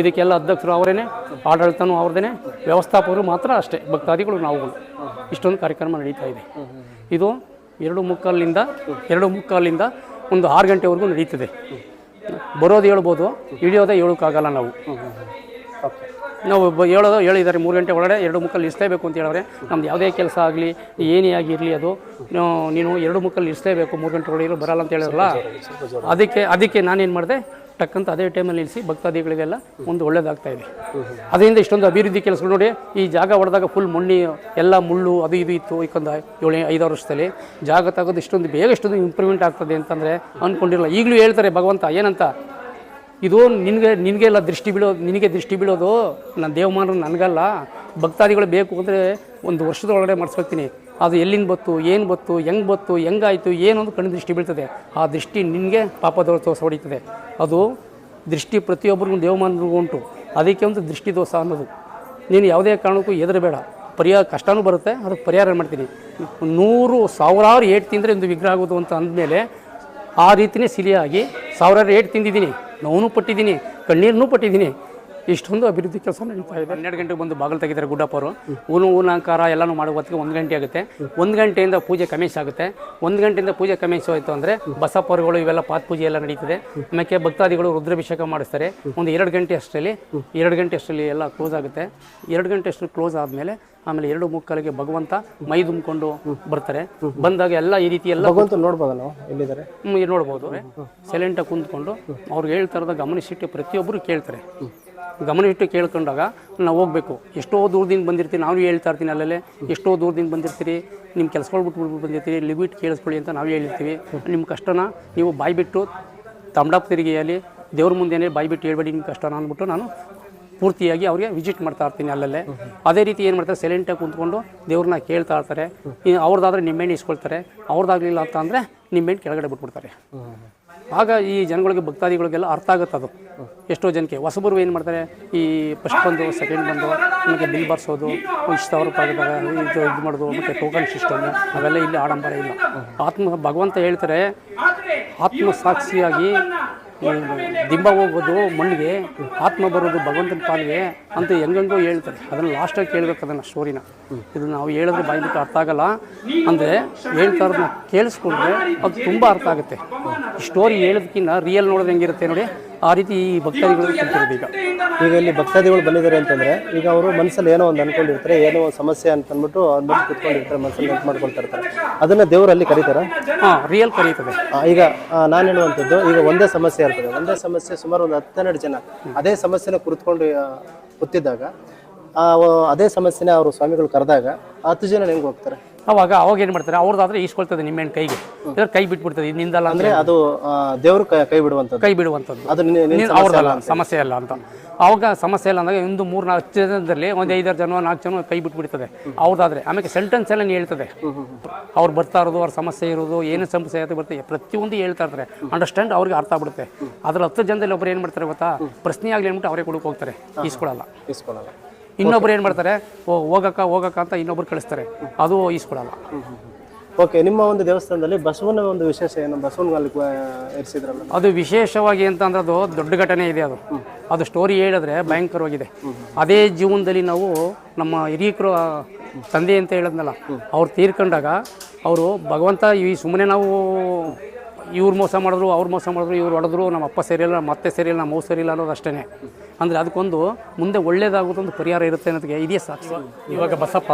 ಇದಕ್ಕೆಲ್ಲ ಅಧ್ಯಕ್ಷರು ಅವರೇನೆ, ಆಡಳಿತನೂ ಅವ್ರದೇ ವ್ಯವಸ್ಥಾಪಕರು ಮಾತ್ರ ಅಷ್ಟೇ, ಭಕ್ತಾದಿಗಳು ನಾವುಗಳು. ಇಷ್ಟೊಂದು ಕಾರ್ಯಕ್ರಮ ನಡೀತಾ ಇದೆ. ಇದು ಎರಡು ಮುಕ್ಕಾಲಿನಿಂದ, ಎರಡು ಮುಕ್ಕಾಲಿಂದ ಒಂದು ಆರು ಗಂಟೆವರೆಗೂ ನಡೀತದೆ. ಬರೋದು ಹೇಳ್ಬೋದು ಇಳಿಯೋದೇ ಹೇಳೋಕ್ಕಾಗಲ್ಲ ನಾವು. ನಾವು ಹೇಳೋದು ಹೇಳಿದ್ದಾರೆ, ಮೂರು ಗಂಟೆ ಒಳಗಡೆ ಎರಡು ಮುಕ್ಕಲ್ಲಿ ಇರಿಸಲೇಬೇಕು ಅಂತ ಹೇಳಿದ್ರೆ ನಮ್ದು ಯಾವುದೇ ಕೆಲಸ ಆಗಲಿ, ಏನೇ ಆಗಿರಲಿ ಅದು ನೀನು ಎರಡು ಮುಕ್ಕಲ್ಲಿ ಇರಿಸಲೇಬೇಕು, ಮೂರು ಗಂಟೆ ಒಳಗೆ ಬರಲ್ಲ ಅಂತ ಹೇಳಿರಲ್ಲ ಅದಕ್ಕೆ ಅದಕ್ಕೆ ನಾನೇನು ಮಾಡಿದೆ, ಟಕ್ಕಂತ ಅದೇ ಟೈಮಲ್ಲಿ ನಿಲ್ಲಿಸಿ ಭಕ್ತಾದಿಗಳಿಗೆಲ್ಲ ಒಂದು ಒಳ್ಳೇದಾಗ್ತಾ ಇದೆ. ಅದರಿಂದ ಇಷ್ಟೊಂದು ಅಭಿವೃದ್ಧಿ ಕೆಲಸಗಳು ನೋಡಿ, ಈ ಜಾಗ ಹೊಡೆದಾಗ ಫುಲ್ ಮಣ್ಣಿ, ಎಲ್ಲ ಮುಳ್ಳು, ಅದು ಇದು ಇತ್ತು ಈಗೊಂದು ಏಳು, ಐದಾರು ವರ್ಷದಲ್ಲಿ. ಜಾಗ ತಗೋದು ಇಷ್ಟೊಂದು, ಬೇಗ ಇಷ್ಟೊಂದು ಇಂಪ್ರೂವ್ಮೆಂಟ್ ಆಗ್ತದೆ ಅಂತಂದರೆ ಅಂದ್ಕೊಂಡಿರಲ್ಲ ಈಗಲೂ ಹೇಳ್ತಾರೆ ಭಗವಂತ, ಏನಂತ? ಇದು ನಿನಗೆ ನಿನಗೆಲ್ಲ ದೃಷ್ಟಿ ಬೀಳೋದು ನಿನಗೆ ದೃಷ್ಟಿ ಬೀಳೋದು ನನ್ನ ದೇವಮಾನ ನನಗಲ್ಲ. ಭಕ್ತಾದಿಗಳು ಬೇಕು ಅಂದರೆ ಒಂದು ವರ್ಷದೊಳಗಡೆ ಮಾಡಿಸ್ಕೊಳ್ತೀನಿ. ಅದು ಎಲ್ಲಿಂದ ಬತ್ತು ಏನು ಬತ್ತು ಹೆಂಗೆ ಬತ್ತು ಹೆಂಗಾಯಿತು, ಏನು ಅಂತ ಕಣ್ಣು ದೃಷ್ಟಿ ಬೀಳ್ತದೆ. ಆ ದೃಷ್ಟಿ ನಿನಗೆ ಪಾಪದೋಷ ದೋಷ ಹೊಡಿತದೆ ಅದು ದೃಷ್ಟಿ ಪ್ರತಿಯೊಬ್ಬರಿಗೂ ದೇವಮಾನರಿಗೂ ಉಂಟು. ಅದಕ್ಕೆ ಒಂದು ದೃಷ್ಟಿ ದೋಷ ಅನ್ನೋದು. ನೀನು ಯಾವುದೇ ಕಾರಣಕ್ಕೂ ಹೆದರಬೇಡ. ಪರಿಹಾರ ಕಷ್ಟನೂ ಬರುತ್ತೆ, ಅದಕ್ಕೆ ಪರಿಹಾರ ಮಾಡ್ತೀನಿ. ನೂರು ಸಾವಿರಾರು ಏಟ್ ತಿಂದರೆ ಒಂದು ವಿಗ್ರಹ ಆಗೋದು ಅಂತ ಅಂದಮೇಲೆ ಆ ರೀತಿಯೇ ಸಿಲಿಯಾಗಿ ಸಾವಿರಾರು ಏಟ್ ತಿಂದಿದ್ದೀನಿ. ನೋವು ಪಟ್ಟಿದ್ದೀನಿ ಕಣ್ಣೀರನ್ನೂ ಪಟ್ಟಿದ್ದೀನಿ. ಇಷ್ಟೊಂದು ಅಭಿವೃದ್ಧಿ ಕೆಲಸ ನಡೀತಾ ಇದೆ. ಹನ್ನೆರಡು ಗಂಟೆಗೆ ಬಂದು ಬಾಗಿಲು ತೆಗಿತಾರೆ ಗುಡ್ಡಪ್ಪರು ಊನು ಊನಾಂಕಾರ ಎಲ್ಲನೂ ಮಾಡೋ ಹೊತ್ತಿಗೆ ಒಂದು ಗಂಟೆ ಆಗುತ್ತೆ. ಒಂದು ಗಂಟೆಯಿಂದ ಪೂಜೆ ಕಮೇಶ್ ಆಗುತ್ತೆ. ಒಂದು ಗಂಟೆಯಿಂದ ಪೂಜೆ ಕಮೇಶ್ ಆಯಿತು ಅಂದರೆ ಬಸಪ್ಪರುಗಳು ಇವೆಲ್ಲ ಪಾತ್ ಪೂಜೆ ಎಲ್ಲ ನಡೀತದೆ. ಆಮೇಲೆ ಭಕ್ತಾದಿಗಳು ರುದ್ರಾಭಿಷೇಕ ಮಾಡಿಸ್ತಾರೆ. ಒಂದು ಎರಡು ಗಂಟೆ ಅಷ್ಟರಲ್ಲಿ ಎರಡು ಗಂಟೆ ಅಷ್ಟರಲ್ಲಿ ಎಲ್ಲ ಕ್ಲೋಸ್ ಆಗುತ್ತೆ. ಎರಡು ಗಂಟೆ ಅಷ್ಟು ಕ್ಲೋಸ್ ಆದಮೇಲೆ ಆಮೇಲೆ ಎರಡು ಮುಕ್ಕಾಲಿಗೆ ಭಗವಂತ ಮೈ ತುಂಬಿಕೊಂಡು ಬರ್ತಾರೆ. ಬಂದಾಗ ಎಲ್ಲ ಈ ರೀತಿ ಎಲ್ಲ ಭಗವಂತ ನೋಡ್ಬೋದ ನಾವು ಎಲ್ಲಿದ್ದಾರೆ ನೋಡ್ಬೋದು. ಸೈಲೆಂಟಾಗಿ ಕುಂತ್ಕೊಂಡು ಅವ್ರಿಗೆ ಹೇಳ್ತಾರದ ಗಮನಿಸಿಟ್ಟು ಪ್ರತಿಯೊಬ್ಬರು ಕೇಳ್ತಾರೆ. ಗಮನವಿಟ್ಟು ಕೇಳ್ಕೊಂಡಾಗ ನಾವು ಹೋಗ್ಬೇಕು. ಎಷ್ಟೋ ದೂರದಿಂದ ಬಂದಿರ್ತೀನಿ ನಾವು ಹೇಳ್ತಾ ಇರ್ತೀನಿ ಅಲ್ಲಲ್ಲೇ, ಎಷ್ಟೋ ದೂರದಿಂದ ಬಂದಿರ್ತೀರಿ, ನಿಮ್ಮ ಕೆಲಸಗಳು ಬಿಟ್ಟು ಬಿಟ್ಟು ಬಂದಿರ್ತೀರಿ, ಲಿಮಿಟ್ ಕೇಳಿಸ್ಕೊಳ್ಳಿ ಅಂತ ನಾವು ಹೇಳಿರ್ತೀವಿ. ನಿಮ್ಮ ಕಷ್ಟನ ನೀವು ಬಾಯಿ ಬಿಟ್ಟು ತಿರುಗಿಯಲ್ಲಿ, ದೇವ್ರ ಮುಂದೆನೇ ಬಾಯಿ ಬಿಟ್ಟು ಹೇಳ್ಬೇಡಿ ನಿಮ್ಮ ಕಷ್ಟನ ಅಂದ್ಬಿಟ್ಟು ನಾನು ಪೂರ್ತಿಯಾಗಿ ಅವರಿಗೆ ವಿಸಿಟ್ ಮಾಡ್ತಾ ಇರ್ತೀನಿ ಅಲ್ಲಲ್ಲೇ. ಅದೇ ರೀತಿ ಏನು ಮಾಡ್ತಾರೆ ಸೈಲೆಂಟಾಗಿ ಕುಂತ್ಕೊಂಡು ದೇವ್ರನ್ನ ಕೇಳ್ತಾ ಇರ್ತಾರೆ. ಅವ್ರದ್ದಾದರೆ ನಿಂಬೆಹಣ್ಣು ಇಸ್ಕೊಳ್ತಾರೆ. ಅವ್ರದ್ದಾಗಲಿಲ್ಲ ಅಂತ ಅಂದರೆ ನಿಮ್ಮೆಣ್ಣೆ ಕೆಳಗಡೆ ಬಿಟ್ಬಿಡ್ತಾರೆ. ಆಗ ಈ ಜನಗಳಿಗೆ, ಭಕ್ತಾದಿಗಳಿಗೆಲ್ಲ ಅರ್ಥ ಆಗುತ್ತೆ ಅದು. ಎಷ್ಟೋ ಜನಕ್ಕೆ ಹೊಸಬರು ಏನು ಮಾಡ್ತಾರೆ, ಈ ಫಸ್ಟ್ ಬಂದು ಸೆಕೆಂಡ್ ಬಂದು ನಮಗೆ ಬಿಲ್ ಬರ್ಸೋದು ಇಷ್ಟು ಸಾವಿರ ರೂಪಾಯಿ ಇದು ಇದು ಮಾಡೋದು, ಮತ್ತು ಟೋಕನ್ ಸಿಸ್ಟಮು ಅವೆಲ್ಲ ಇಲ್ಲಿ ಆಡಂಬರ ಇಲ್ಲ. ಆತ್ಮ ಭಗವಂತ ಹೇಳ್ತಾರೆ, ಆತ್ಮ ಸಾಕ್ಷಿಯಾಗಿ ದಿಂಬ ಹೋಗೋದು ಮಣ್ಣಿಗೆ, ಆತ್ಮ ಬರೋದು ಭಗವಂತನ ಪಾಲಿಗೆ ಅಂತ ಹೆಂಗಂಗೋ ಹೇಳ್ತಾರೆ. ಅದನ್ನು ಲಾಸ್ಟಾಗಿ ಕೇಳ್ಬೇಕು ಅದನ್ನು ಸ್ಟೋರಿನ ಇದು ನಾವು ಹೇಳಿದ್ರೆ ಬಾಯಿ ಅರ್ಥ ಆಗಲ್ಲ. ಅಂದರೆ ಹೇಳ್ತಾ ಕೇಳಿಸ್ಕೊಂಡ್ರೆ ಅದು ತುಂಬ ಅರ್ಥ ಆಗುತ್ತೆ. ಸ್ಟೋರಿ ಹೇಳೋದಕ್ಕಿಂತ ರಿಯಲ್ ನೋಡೋದು ಹೆಂಗಿರುತ್ತೆ ನೋಡಿ. ಆ ರೀತಿ ಈ ಭಕ್ತಾದಿಗಳು ಈಗ. ಈಗ ಇಲ್ಲಿ ಭಕ್ತಾದಿಗಳು ಬಂದಿದ್ದಾರೆ ಅಂತಂದ್ರೆ ಈಗ ಅವರು ಮನಸ್ಸಲ್ಲಿ ಏನೋ ಒಂದು ಅನ್ಕೊಂಡಿರ್ತಾರೆ ಏನೋ ಒಂದು ಸಮಸ್ಯೆ ಅಂತ ಅಂದ್ಬಿಟ್ಟು ಬಂದು ಕುತ್ಕೊಂಡಿರ್ತಾರೆ ಮನಸ್ಸಲ್ಲಿ ನೆನ್ಪು ಮಾಡ್ಕೊಳ್ತಾ ಇರ್ತಾರೆ. ಅದನ್ನ ದೇವರಲ್ಲಿ ಕರೀತಾರ? ಹಾಂ ರಿಯಲ್ ಕರೀತದೆ. ಈಗ ನಾನು ಹೇಳುವಂಥದ್ದು ಈಗ ಒಂದೇ ಸಮಸ್ಯೆ ಇರ್ತದೆ. ಒಂದೇ ಸಮಸ್ಯೆ ಸುಮಾರು ಒಂದು ಹತ್ತೆರಡು ಜನ. ಅದೇ ಸಮಸ್ಯೆನ ಕುರಿತುಕೊಂಡು ಕೂತಿದ್ದಾಗ ಅದೇ ಸಮಸ್ಯೆನ ಅವರು ಸ್ವಾಮಿಗಳು ಕರೆದಾಗ ಹತ್ತು ಜನ ಹೆಂಗೆ ಹೋಗ್ತಾರೆ? ಅವಾಗ ಅವಾಗ ಏನು ಮಾಡ್ತಾರೆ ಅವ್ರದ್ದಾದ್ರೆ ಈಸ್ಕೊಳ್ತದೆ ನಿಮ್ಮೇನು ಕೈಗೆ. ಇದ್ರ ಕೈ ಬಿಟ್ಬಿಡ್ತದೆ ಇದು ನಿಂದಲ್ಲ ಅಂದ್ರೆ ಅದು ದೇವ್ರ ಕೈ- ಬಿಡುವಂತ ಬಿಡುವಂಥದ್ದು. ಕೈ ಬಿಡುವಂಥದ್ದು. ಅದು ಸಮಸ್ಯೆ ಅವ್ರದ್ದಲ್ಲ ಅಲ್ಲ ಅಂತ. ಸಮಸ್ಯೆ ಅಲ್ಲ ಅಂತ. ಅವಾಗ ಸಮಸ್ಯೆ ಇಲ್ಲ ಅಂದಾಗ ಒಂದು ಮೂರು ನಾಲ್ಕು ಜನದಲ್ಲಿ ಒಂದು ಐದಾರು ಜನ ನಾಲ್ಕು ಜನ ಕೈ ಬಿಟ್ಬಿಡ್ತದೆ. ಅವ್ರದಾದ್ರೆ ಆಮೇಲೆ ಸೆಂಟೆನ್ಸ್ ಎಲ್ಲ ಹೇಳ್ತದೆ. ಅವ್ರು ಬರ್ತಾ ಇರೋದು ಅವ್ರ ಸಮಸ್ಯೆ ಇರೋದು ಏನು ಸಮಸ್ಯೆ ಆಯ್ತು ಬರ್ತದೆ ಪ್ರತಿಯೊಂದು ಹೇಳ್ತಾ ಇರ್ತಾರೆ. ಅಂಡರ್ಸ್ಟ್ಯಾಂಡ್ ಅವ್ರಿಗೆ ಅರ್ಥ ಆಗ್ಬಿಡುತ್ತೆ. ಅದ್ರ ಹತ್ತು ಜನದಲ್ಲಿ ಒಬ್ರು ಏನು ಮಾಡ್ತಾರೆ ಗೊತ್ತಾ? ಪ್ರಶ್ನೆ ಆಗಲಿ ಅಂದ್ಬಿಟ್ಟು ಅವರೇ ಕೊಡಕ್ಕೆ ಹೋಗ್ತಾರೆ. ಈಸ್ಕೊಳಲ್ಲ. ಇಸ್ಕೊಳಲ್ಲ ಇನ್ನೊಬ್ರು ಏನು ಮಾಡ್ತಾರೆ? ಓ ಹೋಗಕ್ಕ ಹೋಗಕ್ಕ ಅಂತ ಇನ್ನೊಬ್ರು ಕಳಿಸ್ತಾರೆ. ಅದು ಈಸ್ಕೊಡಲ್ಲ ಓಕೆ ನಿಮ್ಮ ಒಂದು ದೇವಸ್ಥಾನದಲ್ಲಿ ಬಸವನ ಒಂದು ವಿಶೇಷ ಏನು? ಬಸವನ ಇರಿಸಿದ್ರಲ್ಲ? ಅದು ವಿಶೇಷವಾಗಿ ಅಂತ ಅಂದ್ರೆ ಅದು ದೊಡ್ಡ ಘಟನೆ ಇದೆ ಅದು. ಅದು ಸ್ಟೋರಿ ಹೇಳಿದ್ರೆ ಭಯಂಕರವಾಗಿದೆ ಅದೇ ಜೀವನದಲ್ಲಿ ನಾವು ನಮ್ಮ ಹಿರಿಯಕರು ತಂದೆ ಅಂತ ಹೇಳಿದ್ನಲ್ಲ ಅವ್ರು ತೀರ್ಕೊಂಡಾಗ ಅವರು ಭಗವಂತ ಈ ಸುಮ್ಮನೆ ನಾವು ಇವ್ರು ಮೋಸ ಮಾಡಿದ್ರು ಅವ್ರು ಮೋಸ ಮಾಡಿದ್ರು ಇವ್ರು ಹೊಡೆದ್ರು ನಮ್ಮ ಅಪ್ಪ ಸರಿಯಿಲ್ಲ ನಮ್ಮ ಅತ್ತೆ ಸರಿಯಿಲ್ಲ ನಮ್ಮ ಮೌ ಸರಿಯಿಲ್ಲ ಅನ್ನೋದು ಅಷ್ಟೇ ಅಂದರೆ ಅದಕ್ಕೊಂದು ಮುಂದೆ ಒಳ್ಳೇದಾಗೋದೊಂದು ಪರಿಹಾರ ಇರುತ್ತೆ ಅನ್ನೋದಕ್ಕೆ ಇದೇ ಸಾಕ್ಷಿ. ಇವಾಗ ಬಸಪ್ಪ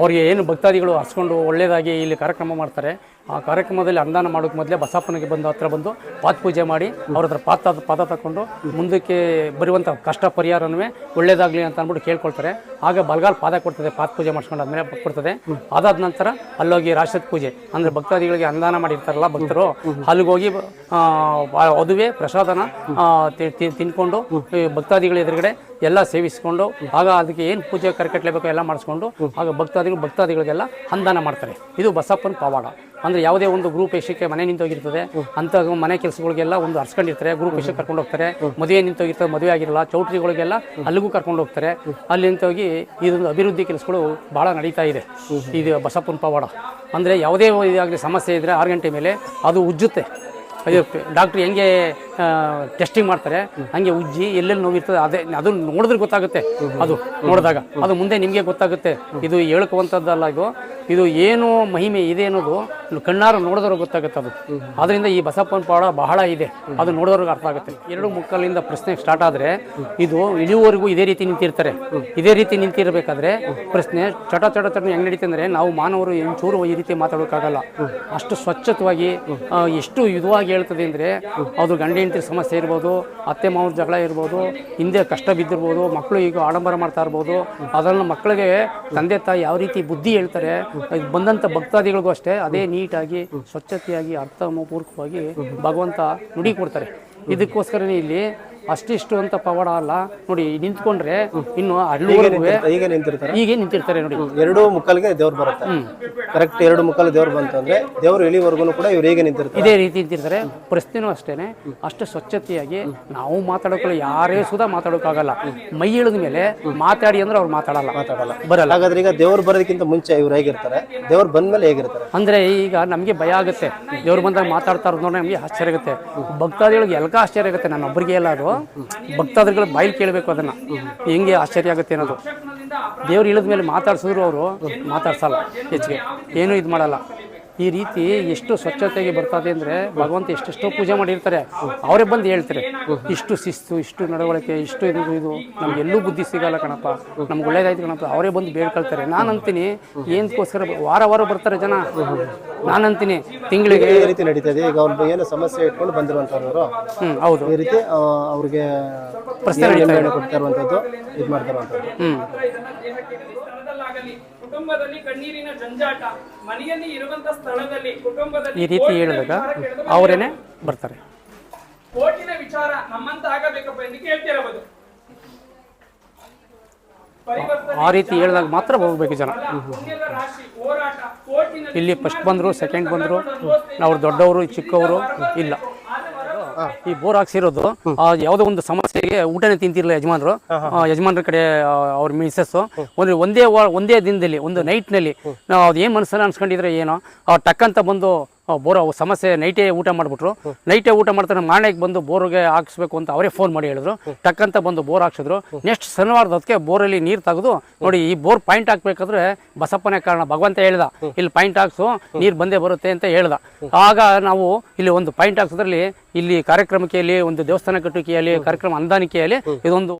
ಅವ್ರಿಗೆ ಏನು ಭಕ್ತಾದಿಗಳು ಹಸ್ಕೊಂಡು ಒಳ್ಳೆಯದಾಗಿ ಇಲ್ಲಿ ಕಾರ್ಯಕ್ರಮ ಮಾಡ್ತಾರೆ. ಆ ಕಾರ್ಯಕ್ರಮದಲ್ಲಿ ಅನುದಾನ ಮಾಡೋಕೆ ಮೊದಲೇ ಬಸಪ್ಪನಿಗೆ ಬಂದು ಹತ್ರ ಬಂದು ಪಾತ್ ಪೂಜೆ ಮಾಡಿ ಅವ್ರ ಹತ್ರ ಪಾತ ಪಾದ ತಗೊಂಡು ಮುಂದಕ್ಕೆ ಬರುವಂಥ ಕಷ್ಟ ಪರಿಹಾರನೂ ಒಳ್ಳೇದಾಗಲಿ ಅಂತ ಅಂದ್ಬಿಟ್ಟು ಕೇಳ್ಕೊಳ್ತಾರೆ. ಆಗ ಬಲಗಾಲ್ ಪಾದ ಕೊಡ್ತದೆ ಪಾತ್ ಪೂಜೆ ಮಾಡಿಸ್ಕೊಂಡು ಆದ್ಮೇಲೆ ಕೊಡ್ತದೆ. ಅದಾದ ನಂತರ ಅಲ್ಲೋಗಿ ರಾಷ್ಟ್ರದ ಪೂಜೆ ಅಂದರೆ ಭಕ್ತಾದಿಗಳಿಗೆ ಅನುದಾನ ಮಾಡಿರ್ತಾರಲ್ಲ ಭಕ್ತರು ಅಲ್ಲಿಗೋಗಿ ಆ, ಅದುವೆ ಪ್ರಸಾದನ ತಿನ್ಕೊಂಡು ಭಕ್ತಾದಿಗಳ ಎದುರುಗಡೆ ಎಲ್ಲ ಸೇವಿಸ್ಕೊಂಡು ಆಗ ಅದಕ್ಕೆ ಏನು ಪೂಜೆ ಕರೆಕಟ್ಲೇಬೇಕು ಬೇಕೋ ಎಲ್ಲ ಮಾಡಿಸ್ಕೊಂಡು ಆಗ ಭಕ್ತಾದಿಗಳು ಭಕ್ತಾದಿಗಳಿಗೆಲ್ಲ ಅನುದಾನ ಮಾಡ್ತಾರೆ. ಇದು ಬಸಪ್ಪನ ಪವಾಡ. ಅಂದರೆ ಯಾವುದೇ ಒಂದು ಗ್ರೂಪ್ ಯಶಕ್ಕೆ ಮನೆ ನಿಂತೋಗಿರ್ತದೆ ಅಂತ ಮನೆ ಕೆಲಸಗಳಿಗೆಲ್ಲ ಒಂದು ಹರ್ಸ್ಕೊಂಡಿರ್ತಾರೆ ಗ್ರೂಪ್ ಯಶಕ್ಕೆ ಕರ್ಕೊಂಡು ಹೋಗ್ತಾರೆ. ಮದುವೆ ನಿಂತೋಗಿರ್ತದೆ ಮದುವೆ ಆಗಿರಲ್ಲ ಚೌಟ್ರಿಗಳಿಗೆಲ್ಲ ಅಲ್ಲಿಗೂ ಕರ್ಕೊಂಡು ಹೋಗ್ತಾರೆ. ಅಲ್ಲಿ ನಿಂತೋಗಿ ಇದೊಂದು ಅಭಿವೃದ್ಧಿ ಕೆಲಸಗಳು ಭಾಳ ನಡೀತಾ ಇದೆ. ಇದು ಬಸಪ್ಪನ ಪವಾಡ. ಅಂದರೆ ಯಾವುದೇ ಇದಾಗಲಿ ಸಮಸ್ಯೆ ಇದ್ದರೆ ಆರು ಗಂಟೆ ಮೇಲೆ ಅದು ಉಜ್ಜುತ್ತೆ. ಅದು ಡಾಕ್ಟ್ರ್ ಹೆಂಗೆ ಟೆಸ್ಟಿಂಗ್ ಮಾಡ್ತಾರೆ? ಹಂಗೆ ಉಜ್ಜಿ ಎಲ್ಲೆಲ್ಲಿ ನೋವಿರ್ತದೆ, ಅದೇ ಅದು ನೋಡಿದ್ರೆ ಗೊತ್ತಾಗುತ್ತೆ. ಅದು ನೋಡಿದಾಗ. ಅದು ಮುಂದೆ ನಿಮಗೆ ಗೊತ್ತಾಗುತ್ತೆ. ಇದು ಹೇಳ್ಕುವಂಥದ್ದಲ್ಲ ಇದು. ಇದು ಏನು ಮಹಿಮೆ ಇದೆ ಅನ್ನೋದು ಕಣ್ಣಾರು ನೋಡಿದವ್ರಿಗೆ ಗೊತ್ತಾಗುತ್ತೆ ಅದು. ಅದರಿಂದ ಈ ಬಸಪ್ಪನ ಪಾಡ ಬಹಳ ಇದೆ. ಅದು ನೋಡಿದವ್ರಿಗೆ ಅರ್ಥ ಆಗುತ್ತೆ. ಎರಡು ಮುಕ್ಕಲಿಂದ ಪ್ರಶ್ನೆ ಸ್ಟಾರ್ಟ್ ಆದರೆ ಇದು ಇಳಿಯುವವರೆಗೂ ಇದೇ ರೀತಿ ನಿಂತಿರ್ತಾರೆ. ಇದೇ ರೀತಿ ನಿಂತಿರಬೇಕಾದ್ರೆ ಪ್ರಶ್ನೆ ಚಟ ಚಟ ಚಟ ಹೆಂಗೆ ನಡೀತೆ ಅಂದರೆ ನಾವು ಮಾನವರು ಎಂಚೂರು ಈ ರೀತಿ ಮಾತಾಡೋಕ್ಕಾಗಲ್ಲ. ಅಷ್ಟು ಸ್ವಚ್ಛತವಾಗಿ ಎಷ್ಟು ಇದುವಾಗಿ ಹೇಳ್ತದೆ ಅಂದರೆ ಅದು ಗಂಡ ಹೆಂಡತಿ ಸಮಸ್ಯೆ ಇರ್ಬೋದು, ಅತ್ತೆ ಮಾವನ ಜಗಳ ಇರ್ಬೋದು, ಹಿಂದೆ ಕಷ್ಟ ಬಿದ್ದಿರ್ಬೋದು ಮಕ್ಕಳು ಈಗ ಆಡಂಬರ ಮಾಡ್ತಾ ಇರ್ಬೋದು ಅದನ್ನು ಮಕ್ಕಳಿಗೆ ತಂದೆ ತಾಯಿ ಯಾವ ರೀತಿ ಬುದ್ಧಿ ಹೇಳ್ತಾರೆ ಬಂದಂಥ ಭಕ್ತಾದಿಗಳಿಗೂ ಅಷ್ಟೇ ಅದೇ ನೀಟಾಗಿ, ಸ್ವಚ್ಛತೆಯಾಗಿ ಅರ್ಥಪೂರ್ವಕವಾಗಿ ಭಗವಂತ ನುಡಿ ಕೊಡ್ತಾರೆ. ಇದಕ್ಕೋಸ್ಕರನೇ ಇಲ್ಲಿ ಅಷ್ಟಿಷ್ಟು ಅಂತ ಪವಾಡ ಅಲ್ಲ. ನೋಡಿ ನಿಂತ್ಕೊಂಡ್ರೆ ಇನ್ನು ಅಲ್ಲಿವರೆಗೂ ಈಗ ನಿಂತಿರ್ತಾರೆ. ಹೀಗೆ ನಿಂತಿರ್ತಾರೆ. ನೋಡಿ. ಎರಡು ಮುಕ್ಕಲ್ಗೆ ದೇವ್ರು ಬರುತ್ತೆ. ಕರೆಕ್ಟ್ ಎರಡು ಮುಕ್ಕಲ್ ದೇವ್ರು ಬಂತು ಅಂದ್ರೆ ದೇವ್ರು ಇಳಿವರೆಗೂ ಕೂಡ ಇವ್ರು ಹೇಗೆ ನಿಂತಿರ್ತಾರೆ. ಇದೇ ರೀತಿ ನಿಂತಿರ್ತಾರೆ. ಪ್ರಶ್ನೆನೂ ಅಷ್ಟೇನೆ. ಅಷ್ಟು ಸ್ವಚ್ಛತೆಯಾಗಿ ನಾವು ಮಾತಾಡೋಕೊಳ್ಳಿ ಯಾರೇ ಸುಧಾ ಮಾತಾಡೋಕ್ಕಾಗಲ್ಲ. ಮೈ ಇಳಿದ ಮೇಲೆ ಮಾತಾಡಿ ಅಂದ್ರೆ ಅವ್ರು ಮಾತಾಡಲ್ಲ. ಮಾತಾಡಲ್ಲ. ಬರಲ್ಲ. ಹಾಗಾದ್ರೆ ಈಗ ದೇವ್ರು ಬರೋದಕ್ಕಿಂತ ಮುಂಚೆ ಇವ್ರು ಹೇಗಿರ್ತಾರೆ? ದೇವ್ರು ಬಂದ್ಮೇಲೆ ಹೇಗಿರ್ತಾರೆ? ಅಂದ್ರೆ ಈಗ ನಮಗೆ ಭಯ ಆಗುತ್ತೆ. ದೇವ್ರು ಬಂದಾಗ ಮಾತಾಡ್ತಾ ಇರೋದು ನಮಗೆ ಆಶ್ಚರ್ಯ ಆಗುತ್ತೆ. ಭಕ್ತಾದಿಗಳಿಗೆ ಎಲ್ಗ ಆಶ್ಚರ್ಯ ಆಗುತ್ತೆ? ನಾನು ಒಬ್ಬರಿಗೆ ಎಲ್ಲ ಅದು. ಭಕ್ತಾದಿಗಳ ಬಾಯಲ್ಲಿ ಕೇಳಬೇಕು ಅದನ್ನು. ಹೆಂಗೆ ಆಶ್ಚರ್ಯ ಆಗುತ್ತೆ ಅನ್ನೋದು. ದೇವ್ರು ಇಳಿದ ಮೇಲೆ ಮಾತಾಡ್ಸಿದ್ರು ಅವರು, ಮಾತಾಡ್ಸಲ್ಲ, ಹೆಚ್ಚಿಗೆ. ಏನೂ ಇದು ಮಾಡಲ್ಲ. ಈ ರೀತಿ ಎಷ್ಟು ಸ್ವಚ್ಛತೆಗೆ ಬರ್ತದೆ ಅಂದರೆ ಭಗವಂತ ಎಷ್ಟೆಷ್ಟೋ ಪೂಜೆ ಮಾಡಿರ್ತಾರೆ. ಅವರೇ ಬಂದು ಹೇಳ್ತಾರೆ ಇಷ್ಟು ಶಿಸ್ತು ಇಷ್ಟು ನಡವಳಿಕೆ ಇಷ್ಟು ಇದು ಇದು ನಮ್ಗೆ ಎಲ್ಲೂ ಬುದ್ಧಿ ಸಿಗಲ್ಲ ಕಣಪ್ಪ ನಮ್ಗೆ ಒಳ್ಳೇದಾಯ್ತು ಕಣಪ್ಪ ಅವರೇ ಬಂದು ಬೇಡ್ಕೊಳ್ತಾರೆ. ನಾನು ಅಂತೀನಿ ಏನಕ್ಕೋಸ್ಕರ ವಾರ ವಾರ ಬರ್ತಾರೆ ಜನ. ನಾನು ಅಂತೀನಿ ತಿಂಗಳಿಗೆ ಈ ರೀತಿ ನಡೀತದೆ ಈಗ ಅವ್ರ ಏನು ಸಮಸ್ಯೆ ಇಟ್ಕೊಂಡು ಬಂದಿರುವಂಥವ್ರು ಹ್ಞೂ ಹೌದು. ಈ ರೀತಿ ಅವ್ರಿಗೆ ಪ್ರಶ್ನೆ ಕೊಡ್ತಾ ಇರುವಂಥದ್ದು ಇದು ಮಾಡ್ತಾ ಇರುವಂತದ್ದು. ಹ್ಞೂ ಕುಟುಂಬದಲ್ಲಿ ಕಣ್ಣೀರಿನ ಜಂಜಾಟ ಮನೆಯಲ್ಲಿ ಇರುವಂತ ಸ್ಥಳದಲ್ಲಿ ಕುಟುಂಬದಲ್ಲಿ ಈ ರೀತಿ ಹೇಳಿದಾಗ ಅವರೇನೆ ಬರ್ತಾರೆ. ಕೋಟಿನ ವಿಚಾರ ನಮ್ಮಂತ ಆಗಬೇಕಪ್ಪ ಎಂದು ಕೇಳ್ತಿರಬಹುದು. ಆ ರೀತಿ ಹೇಳಿದಾಗ ಮಾತ್ರ ಹೋಗ್ಬೇಕು ಜನ. ಇಲ್ಲಿ ಫಸ್ಟ್ ಬಂದರು ಸೆಕೆಂಡ್ ಬಂದರು ಅವ್ರು ದೊಡ್ಡವರು ಚಿಕ್ಕವರು ಇಲ್ಲ. ಈ ಬೋರ್ ಹಾಕ್ಸಿರೋದು ಆ ಯಾವುದೋ ಒಂದು ಸಮಸ್ಯೆಗೆ ಊಟನೇ ತಿಂತಿರ್ಲಿಲ್ಲ ಯಜಮಾನರು. ಯಜಮಾನರ ಕಡೆ ಆ, ಅವ್ರ ಮಿಸಸ್ ಒಂದು ಒಂದೇ ವಾ- ಒಂದೇ ದಿನದಲ್ಲಿ ಒಂದು ನೈಟ್ನಲ್ಲಿ ನಾವು ಅದು ಏನು ಮನಸ್ಸಲ್ಲಿ ಅನ್ಸ್ಕೊಂಡಿದ್ರೆ ಏನೋ ಆ ಟಕ್ಕಂತ ಬಂದು ಬೋರ್ ಸಮಸ್ಯೆ ನೈಟೇ ಊಟ ಮಾಡಿಬಿಟ್ರು. ನೈಟೇ ಊಟ ಮಾಡ್ತಾರೆ ಮಾಣೆಗೆ ಬಂದು ಬೋರ್ಗೆ ಹಾಕ್ಸ್ಬೇಕು ಅಂತ ಅವರೇ ಫೋನ್ ಮಾಡಿ ಹೇಳಿದ್ರು. ಟಕ್ಕಂತ ಬಂದು ಬೋರ್ ಹಾಕ್ಸಿದ್ರು. ನೆಕ್ಸ್ಟ್ ಶನಿವಾರದ ಹೊತ್ತಿಗೆ ಬೋರಲ್ಲಿ ನೀರು ತೆಗೆದು ನೋಡಿ ಈ ಬೋರ್ ಪಾಯಿಂಟ್ ಹಾಕ್ಬೇಕಾದ್ರೆ ಬಸಪ್ಪನೇ ಕಾರಣ ಭಗವಂತ ಹೇಳ್ದ. ಇಲ್ಲಿ ಪಾಯಿಂಟ್ ಹಾಕ್ಸು ನೀರು ಬಂದೇ ಬರುತ್ತೆ ಅಂತ ಹೇಳ್ದ. ಆಗ ನಾವು ಇಲ್ಲಿ ಒಂದು ಪಾಯಿಂಟ್ ಹಾಕ್ಸೋದ್ರಲ್ಲಿ ಇಲ್ಲಿ ಕಾರ್ಯಕ್ರಮಕ್ಕೆ ಒಂದು ದೇವಸ್ಥಾನ ಕಟ್ಟುವಿಕೆಯಲ್ಲಿ ಕಾರ್ಯಕ್ರಮ ಅಂದಾನಿಕೆಯಲ್ಲಿ ಇದೊಂದು